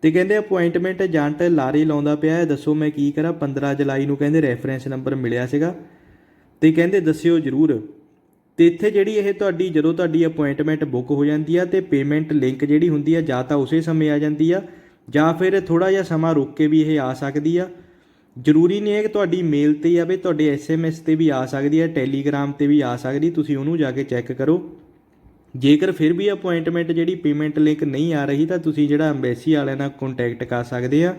A: ਤੇ ਕਹਿੰਦੇ ਅਪਾਇੰਟਮੈਂਟ ਏਜੰਟ ਲਾਰੇ ਲਾਉਂਦਾ ਪਿਆ ਹੈ। ਦੱਸੋ ਮੈਂ ਕੀ ਕਰਾਂ? 15 ਜੁਲਾਈ ਨੂੰ ਕਹਿੰਦੇ ਰੈਫਰੈਂਸ ਨੰਬਰ ਮਿਲਿਆ ਸੀਗਾ। ਤੇ ਕਹਿੰਦੇ ਦੱਸਿਓ ਜਰੂਰ। ਤੇ ਇੱਥੇ ਜਿਹੜੀ ਇਹ ਤੁਹਾਡੀ, ਜਦੋਂ ਤੁਹਾਡੀ ਅਪਾਇੰਟਮੈਂਟ ਬੁੱਕ ਹੋ ਜਾਂਦੀ ਆ ਤੇ ਪੇਮੈਂਟ ਲਿੰਕ ਜਿਹੜੀ ਹੁੰਦੀ ਆ, ਜਾਂ ਤਾਂ ਉਸੇ ਸਮੇਂ ਆ ਜਾਂਦੀ ਆ, ਜਾਂ ਫਿਰ ਥੋੜਾ ਜਿਹਾ ਸਮਾਂ ਰੁਕ ਕੇ ਵੀ ਇਹ ਆ ਸਕਦੀ ਆ। ਜ਼ਰੂਰੀ ਨਹੀਂ ਹੈ ਕਿ ਤੁਹਾਡੀ ਮੇਲ ਤੇ ਆਵੇ ਤੁਹਾਡੇ ਐਸਐਮਐਸ ਤੇ ਵੀ ਆ ਸਕਦੀ ਹੈ ਟੈਲੀਗ੍ਰਾਮ ਤੇ ਵੀ ਆ ਸਕਦੀ, ਤੁਸੀਂ ਉਹਨੂੰ ਜਾ ਕੇ ਚੈੱਕ ਕਰੋ। ਜੇਕਰ ਫਿਰ ਵੀ ਅਪਾਇੰਟਮੈਂਟ ਜਿਹੜੀ ਪੇਮੈਂਟ ਲਿੰਕ ਨਹੀਂ ਆ ਰਹੀ, ਤਾਂ ਤੁਸੀਂ ਜਿਹੜਾ ਐਮਬੈਸੀ ਵਾਲਿਆਂ ਨਾਲ ਕੰਟੈਕਟ ਕਰ ਸਕਦੇ ਆ।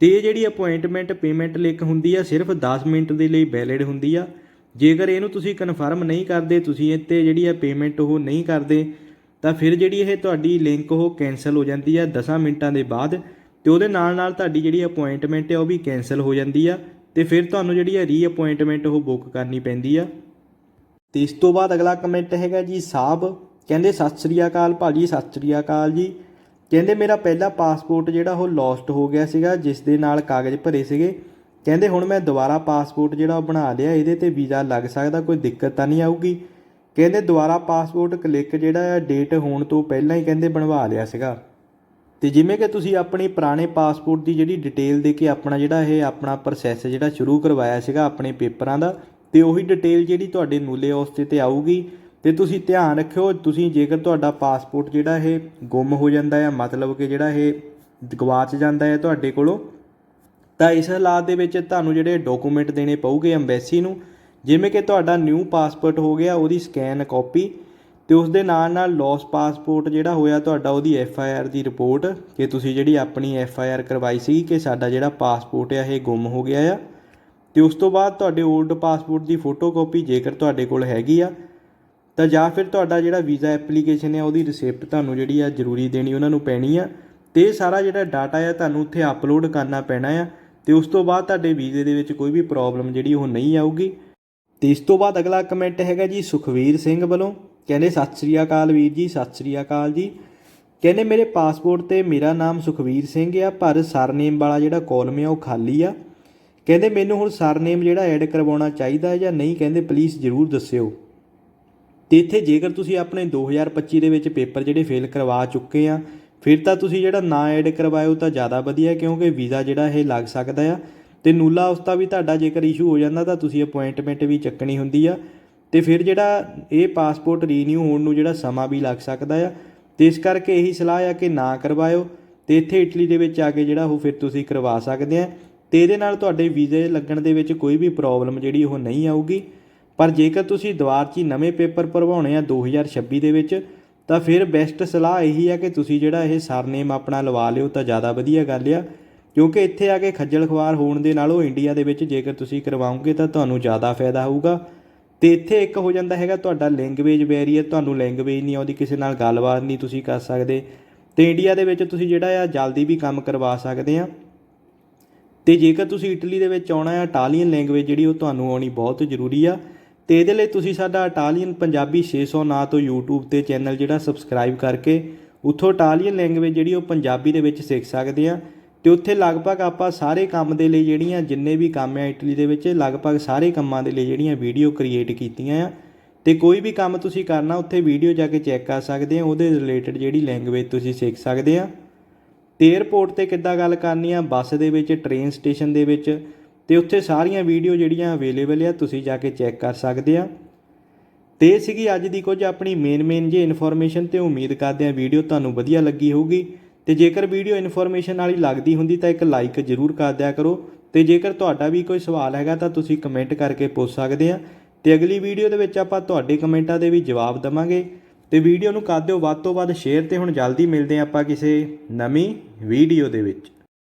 A: ਤੇ ਇਹ ਜਿਹੜੀ ਅਪਾਇੰਟਮੈਂਟ ਪੇਮੈਂਟ ਲਿੰਕ ਹੁੰਦੀ ਆ, ਸਿਰਫ 10 ਮਿੰਟ ਦੇ ਲਈ ਵੈਲਿਡ ਹੁੰਦੀ ਆ। ਜੇਕਰ ਇਹਨੂੰ ਤੁਸੀਂ ਕਨਫਰਮ ਨਹੀਂ ਕਰਦੇ, ਤੁਸੀਂ ਇੱਥੇ ਜਿਹੜੀ ਆ ਪੇਮੈਂਟ ਉਹ ਨਹੀਂ ਕਰਦੇ, ਤਾਂ ਫਿਰ ਜਿਹੜੀ ਇਹ ਤੁਹਾਡੀ ਲਿੰਕ ਉਹ ਕੈਨਸਲ ਹੋ ਜਾਂਦੀ ਆ 10 ਮਿੰਟਾਂ ਦੇ ਬਾਅਦ। ਤੇ ਉਹਦੇ ਨਾਲ ਨਾਲ ਤੁਹਾਡੀ ਜਿਹੜੀ ਅਪਾਇੰਟਮੈਂਟ ਹੈ ਉਹ ਵੀ ਕੈਨਸਲ ਹੋ ਜਾਂਦੀ ਆ। ਤੇ ਫਿਰ ਤੁਹਾਨੂੰ ਜਿਹੜੀ ਆ ਰੀ ਅਪਾਇੰਟਮੈਂਟ ਉਹ ਬੁੱਕ ਕਰਨੀ ਪੈਂਦੀ ਆ। ਤੇ ਇਸ ਤੋਂ ਬਾਅਦ ਅਗਲਾ ਕਮੈਂਟ ਹੈਗਾ ਜੀ ਸਾਹਿਬ। ਕਹਿੰਦੇ, ਸਤਿ ਸ੍ਰੀ ਅਕਾਲ ਭਾਜੀ, ਸਤਿ ਸ੍ਰੀ ਅਕਾਲ ਜੀ। ਕਹਿੰਦੇ, ਮੇਰਾ ਪਹਿਲਾ ਪਾਸਪੋਰਟ ਜਿਹੜਾ ਉਹ ਲੋਸਟ ਹੋ ਗਿਆ ਸੀਗਾ, ਜਿਸ ਦੇ ਨਾਲ ਕਾਗਜ਼ ਭਰੇ ਸੀਗੇ। ਕਹਿੰਦੇ, ਹੁਣ ਮੈਂ ਦੁਬਾਰਾ ਪਾਸਪੋਰਟ ਜਿਹੜਾ ਉਹ ਬਣਾ ਲਿਆ, ਇਹਦੇ ਤੇ ਵੀਜ਼ਾ ਲੱਗ ਸਕਦਾ, ਕੋਈ ਦਿੱਕਤ ਤਾਂ ਨਹੀਂ ਆਊਗੀ? ਕਹਿੰਦੇ, ਦੁਬਾਰਾ ਪਾਸਪੋਰਟ ਕਲਿੱਕ ਜਿਹੜਾ ਆ ਡੇਟ ਹੋਣ ਤੋਂ ਪਹਿਲਾਂ ਹੀ ਕਹਿੰਦੇ ਬਣਵਾ ਲਿਆ ਸੀਗਾ। ਤੇ ਜਿਵੇਂ ਕਿ ਤੁਸੀਂ ਆਪਣੀ ਪੁਰਾਣੇ ਪਾਸਪੋਰਟ ਦੀ ਜਿਹੜੀ ਡਿਟੇਲ ਦੇ ਕੇ ਆਪਣਾ ਜਿਹੜਾ ਇਹ ਆਪਣਾ ਪ੍ਰੋਸੈਸ ਜਿਹੜਾ ਸ਼ੁਰੂ ਕਰਵਾਇਆ ਸੀਗਾ, ਆਪਣੇ ਪੇਪਰਾਂ ਦਾ ਤੇ ਉਹੀ ਡਿਟੇਲ ਜਿਹੜੀ ਤੁਹਾਡੇ ਨੂਲੇ ਔਸਤੇ ਤੇ ਆਊਗੀ, ਤੇ ਤੁਸੀਂ ਧਿਆਨ ਰੱਖਿਓ, ਤੁਸੀਂ ਜੇਕਰ ਤੁਹਾਡਾ ਪਾਸਪੋਰਟ ਜਿਹੜਾ ਇਹ ਗੁੰਮ ਹੋ ਜਾਂਦਾ ਹੈ ਮਤਲਬ ਕਿ ਜਿਹੜਾ ਇਹ ਗਵਾਚ ਜਾਂਦਾ ਹੈ ਤੁਹਾਡੇ ਕੋਲੋਂ, ਤਾਂ ਇਸ ਹਾਲਾਤ ਦੇ ਵਿੱਚ ਤੁਹਾਨੂੰ ਜਿਹੜੇ ਡਾਕੂਮੈਂਟ ਦੇਣੇ ਪਊਗੇ ਐਮਬੈਸੀ ਨੂੰ, ਜਿਵੇਂ ਕਿ ਤੁਹਾਡਾ ਨਿਊ ਪਾਸਪੋਰਟ ਹੋ ਗਿਆ, ਉਹਦੀ ਸਕੈਨ ਕਾਪੀ ਤੇ ਉਸ ਦੇ ਨਾਲ ਨਾਲ ਲੌਸ ਪਾਸਪੋਰਟ ਜਿਹੜਾ ਹੋਇਆ ਤੁਹਾਡਾ, ਉਹਦੀ ਐਫ ਆਈ ਆਰ ਦੀ ਰਿਪੋਰਟ ਕਿ ਤੁਸੀਂ ਜਿਹੜੀ ਆਪਣੀ ਐਫ ਆਈ ਆਰ ਕਰਵਾਈ ਸੀ ਕਿ ਸਾਡਾ ਜਿਹੜਾ ਪਾਸਪੋਰਟ ਆ, ਇਹ ਗੁੰਮ ਹੋ ਗਿਆ ਆ। ਤੇ ਉਸ ਤੋਂ ਬਾਅਦ ਤੁਹਾਡੇ 올ਡ ਪਾਸਪੋਰਟ ਦੀ ਫੋਟੋਕਾਪੀ ਜੇਕਰ ਤੁਹਾਡੇ ਕੋਲ ਹੈਗੀ ਆ, ਤਾਂ ਜਾਂ ਫਿਰ ਤੁਹਾਡਾ ਜਿਹੜਾ ਵੀਜ਼ਾ ਐਪਲੀਕੇਸ਼ਨ ਹੈ ਉਹਦੀ ਰਿਸਿਪਟ ਤੁਹਾਨੂੰ ਜਿਹੜੀ ਆ ਜ਼ਰੂਰੀ ਦੇਣੀ ਉਹਨਾਂ ਨੂੰ ਪੈਣੀ ਆ, ਤੇ ਇਹ ਸਾਰਾ ਜਿਹੜਾ ਡਾਟਾ ਆ ਤੁਹਾਨੂੰ ਉੱਥੇ ਅਪਲੋਡ ਕਰਨਾ ਪੈਣਾ ਆ, ਤੇ ਉਸ ਤੋਂ ਬਾਅਦ ਤੁਹਾਡੇ ਵੀਜ਼ੇ ਦੇ ਵਿੱਚ ਕੋਈ ਵੀ ਪ੍ਰੋਬਲਮ ਜਿਹੜੀ ਉਹ ਨਹੀਂ ਆਊਗੀ। ਤੇ ਇਸ ਤੋਂ ਬਾਅਦ ਅਗਲਾ ਕਮੈਂਟ ਹੈਗਾ ਜੀ ਸੁਖਵੀਰ ਸਿੰਘ ਵੱਲੋਂ, ਕਹਿੰਦੇ, ਸਤਿ ਸ੍ਰੀ ਅਕਾਲ ਵੀਰ ਜੀ, ਸਤਿ ਸ੍ਰੀ ਅਕਾਲ ਜੀ। ਕਹਿੰਦੇ, ਮੇਰੇ ਪਾਸਪੋਰਟ ਤੇ ਮੇਰਾ ਨਾਮ ਸੁਖਵੀਰ ਸਿੰਘ ਆ, ਪਰ ਸਰਨੇਮ ਵਾਲਾ ਜਿਹੜਾ ਕਾਲਮ ਆ, ਉਹ ਖਾਲੀ ਆ। ਕਹਿੰਦੇ ਮੈਨੂੰ ਹੁਣ ਸਰਨੇਮ ਜਿਹੜਾ ਐਡ ਕਰਵਾਉਣਾ ਚਾਹੀਦਾ ਜਾਂ ਨਹੀਂ ਕਹਿੰਦੇ ਪਲੀਜ਼ ਜਰੂਰ ਦੱਸਿਓ। ਤੇ ਇੱਥੇ ਜੇਕਰ ਤੁਸੀਂ ਆਪਣੇ 2025 ਦੇ ਵਿੱਚ ਪੇਪਰ ਜਿਹੜੇ ਫੇਲ ਕਰਵਾ ਚੁੱਕੇ ਆ, ਫਿਰ ਤਾਂ ਤੁਸੀਂ ਜਿਹੜਾ ਨਾ ਐਡ ਕਰਵਾਇਓ ਤਾਂ ਜ਼ਿਆਦਾ ਵਧੀਆ ਕਿਉਂਕਿ ਵੀਜ਼ਾ ਜਿਹੜਾ ਇਹ ਲੱਗ ਸਕਦਾ ਆ। ਤੇ ਨੂਲਾ ਉਸਤਾ ਵੀ ਤੁਹਾਡਾ ਜੇਕਰ ਇਸ਼ੂ ਹੋ ਜਾਂਦਾ ਤਾਂ ਤੁਸੀਂ ਅਪਾਇੰਟਮੈਂਟ ਵੀ ਚੱਕਣੀ ਹੁੰਦੀ ਆ। ਤੇ ਫਿਰ ਜਿਹੜਾ ਇਹ ਪਾਸਪੋਰਟ ਰੀਨਿਊ ਹੋਣ ਨੂੰ ਜਿਹੜਾ ਸਮਾਂ ਵੀ ਲੱਗ ਸਕਦਾ ਆ। ਤੇ ਇਸ ਕਰਕੇ ਇਹੀ ਸਲਾਹ ਆ ਕਿ ਨਾ ਕਰਵਾਇਓ। ਤੇ ਇੱਥੇ ਇਟਲੀ ਦੇ ਵਿੱਚ ਆ ਕੇ ਜਿਹੜਾ ਉਹ ਫਿਰ ਤੁਸੀਂ ਕਰਵਾ ਸਕਦੇ ਆ। ਅਤੇ ਇਹਦੇ ਨਾਲ ਤੁਹਾਡੇ ਵੀਜ਼ੇ ਲੱਗਣ ਦੇ ਵਿੱਚ ਕੋਈ ਵੀ ਪ੍ਰੋਬਲਮ ਜਿਹੜੀ ਉਹ ਨਹੀਂ ਆਊਗੀ। ਪਰ ਜੇਕਰ ਤੁਸੀਂ ਦੁਬਾਰ 'ਚ ਹੀ ਨਵੇਂ ਪੇਪਰ ਭਰਵਾਉਣੇ ਆ 2026 ਦੇ ਵਿੱਚ, ਤਾਂ ਫਿਰ ਬੈਸਟ ਸਲਾਹ ਇਹੀ ਆ ਕਿ ਤੁਸੀਂ ਜਿਹੜਾ ਇਹ ਸਰਨੇਮ ਆਪਣਾ ਲਵਾ ਲਿਓ ਤਾਂ ਜ਼ਿਆਦਾ ਵਧੀਆ ਗੱਲ ਆ। ਕਿਉਂਕਿ ਇੱਥੇ ਆ ਕੇ ਖੱਜਲ ਖਵਾਰ ਹੋਣ ਦੇ ਨਾਲੋਂ ਇੰਡੀਆ ਦੇ ਵਿੱਚ ਜੇਕਰ ਤੁਸੀਂ ਕਰਵਾਓਗੇ ਤਾਂ ਤੁਹਾਨੂੰ ਜ਼ਿਆਦਾ ਫਾਇਦਾ ਹੋਊਗਾ। ਤੇ ਇੱਥੇ ਇੱਕ ਹੋ ਜਾਂਦਾ ਹੈਗਾ ਤੁਹਾਡਾ ਲੈਂਗੁਏਜ ਬੈਰੀਅਰ ਤੁਹਾਨੂੰ ਲੈਂਗੁਏਜ ਨਹੀਂ ਆਉਂਦੀ, ਕਿਸੇ ਨਾਲ ਗੱਲਬਾਤ ਨਹੀਂ ਤੁਸੀਂ ਕਰ ਸਕਦੇ। ਤੇ ਇੰਡੀਆ ਦੇ ਵਿੱਚ ਤੁਸੀਂ ਜਿਹੜਾ ਆ ਜਲਦੀ ਵੀ ਕੰਮ ਕਰਵਾ ਸਕਦੇ ਆ। ਅਤੇ ਜੇਕਰ ਤੁਸੀਂ ਇਟਲੀ ਦੇ ਵਿੱਚ ਆਉਣਾ ਹੈ, ਇਟਾਲੀਅਨ ਲੈਂਗੁਏਜ ਜਿਹੜੀ ਉਹ ਤੁਹਾਨੂੰ ਆਉਣੀ ਬਹੁਤ ਜ਼ਰੂਰੀ ਆ। ਅਤੇ ਇਹਦੇ ਲਈ ਤੁਸੀਂ ਸਾਡਾ ਇਟਾਲੀਅਨ ਪੰਜਾਬੀ 600 ਨਾਂ ਤੋਂ YouTube ਤੇ ਚੈਨਲ ਜਿਹੜਾ ਸਬਸਕ੍ਰਾਈਬ ਕਰਕੇ ਉੱਥੋਂ ਇਟਾਲੀਅਨ ਲੈਂਗੁਏਜ ਜਿਹੜੀ ਉਹ ਪੰਜਾਬੀ ਦੇ ਵਿੱਚ ਸਿੱਖ ਸਕਦੇ ਆ। ਤੇ ਉੱਥੇ ਲਗਭਗ ਆਪਾਂ ਸਾਰੇ ਕੰਮ ਦੇ ਲਈ ਜਿਹੜੀਆਂ ਜਿੰਨੇ ਵੀ ਕੰਮ ਆ ਇਟਲੀ ਦੇ ਵਿੱਚ, ਲਗਭਗ ਸਾਰੇ ਕੰਮਾਂ ਦੇ ਲਈ ਜਿਹੜੀਆਂ ਵੀਡੀਓ ਕ੍ਰੀਏਟ ਕੀਤੀਆਂ ਆ। ਤੇ ਕੋਈ ਵੀ ਕੰਮ ਤੁਸੀਂ ਕਰਨਾ, ਉੱਥੇ ਵੀਡੀਓ ਜਾ ਕੇ ਚੈੱਕ ਕਰ ਸਕਦੇ ਆ, ਉਹਦੇ ਰਿਲੇਟਡ ਜਿਹੜੀ ਲੈਂਗੁਏਜ ਤੁਸੀਂ ਸਿੱਖ ਸਕਦੇ ਆ। ਤੇ 에ਅਰਪੋਰਟ ਤੇ ਕਿੱਦਾਂ ਗੱਲ ਕਰਨੀ ਆ? ਬੱਸ ਦੇ ਵਿੱਚ ਟ੍ਰੇਨ ਸਟੇਸ਼ਨ ਦੇ ਵਿੱਚ। ਤੇ ਉੱਥੇ ਸਾਰੀਆਂ ਵੀਡੀਓ ਜਿਹੜੀਆਂ ਅਵੇਲੇਬਲ ਆ, ਤੁਸੀਂ ਜਾ ਕੇ ਚੈੱਕ ਕਰ ਸਕਦੇ ਆ। ਤੇ ਸੀਗੀ ਅੱਜ ਦੀ ਕੁਝ ਆਪਣੀ ਮੇਨ ਮੇਨ ਜੀ ਇਨਫੋਰਮੇਸ਼ਨ ਤੇ ਉਮੀਦ ਕਰਦੇ ਆ ਵੀਡੀਓ ਤੁਹਾਨੂੰ ਵਧੀਆ ਲੱਗੀ ਹੋਊਗੀ। ਤੇ ਜੇਕਰ ਵੀਡੀਓ ਇਨਫੋਰਮੇਸ਼ਨ ਵਾਲੀ ਲੱਗਦੀ ਹੁੰਦੀ ਤਾਂ ਇੱਕ ਲਾਈਕ ਜ਼ਰੂਰ ਕਰ ਦਿਆ ਕਰੋ। ਤੇ ਜੇਕਰ ਤੁਹਾਡਾ ਵੀ ਕੋਈ ਸਵਾਲ ਹੈਗਾ ਤਾਂ ਤੁਸੀਂ ਕਮੈਂਟ ਕਰਕੇ ਪੁੱਛ ਸਕਦੇ ਆ। ਤੇ ਅਗਲੀ ਵੀਡੀਓ ਦੇ ਵਿੱਚ ਆਪਾਂ ਤੁਹਾਡੇ ਕਮੈਂਟਾਂ ਦੇ ਵੀ ਜਵਾਬ ਦਵਾਂਗੇ। ਤੇ ਵੀਡੀਓ ਨੂੰ ਕਰ ਦਿਓ। ਵੱਧ ਤੋਂ ਵੱਧ ਸ਼ੇਅਰ ਤੇ ਹੁਣ ਜਲਦੀ ਮਿਲਦੇ ਹਾਂ ਆਪਾਂ ਕਿਸੇ ਨਵੀਂ ਵੀਡੀਓ ਦੇ ਵਿੱਚ।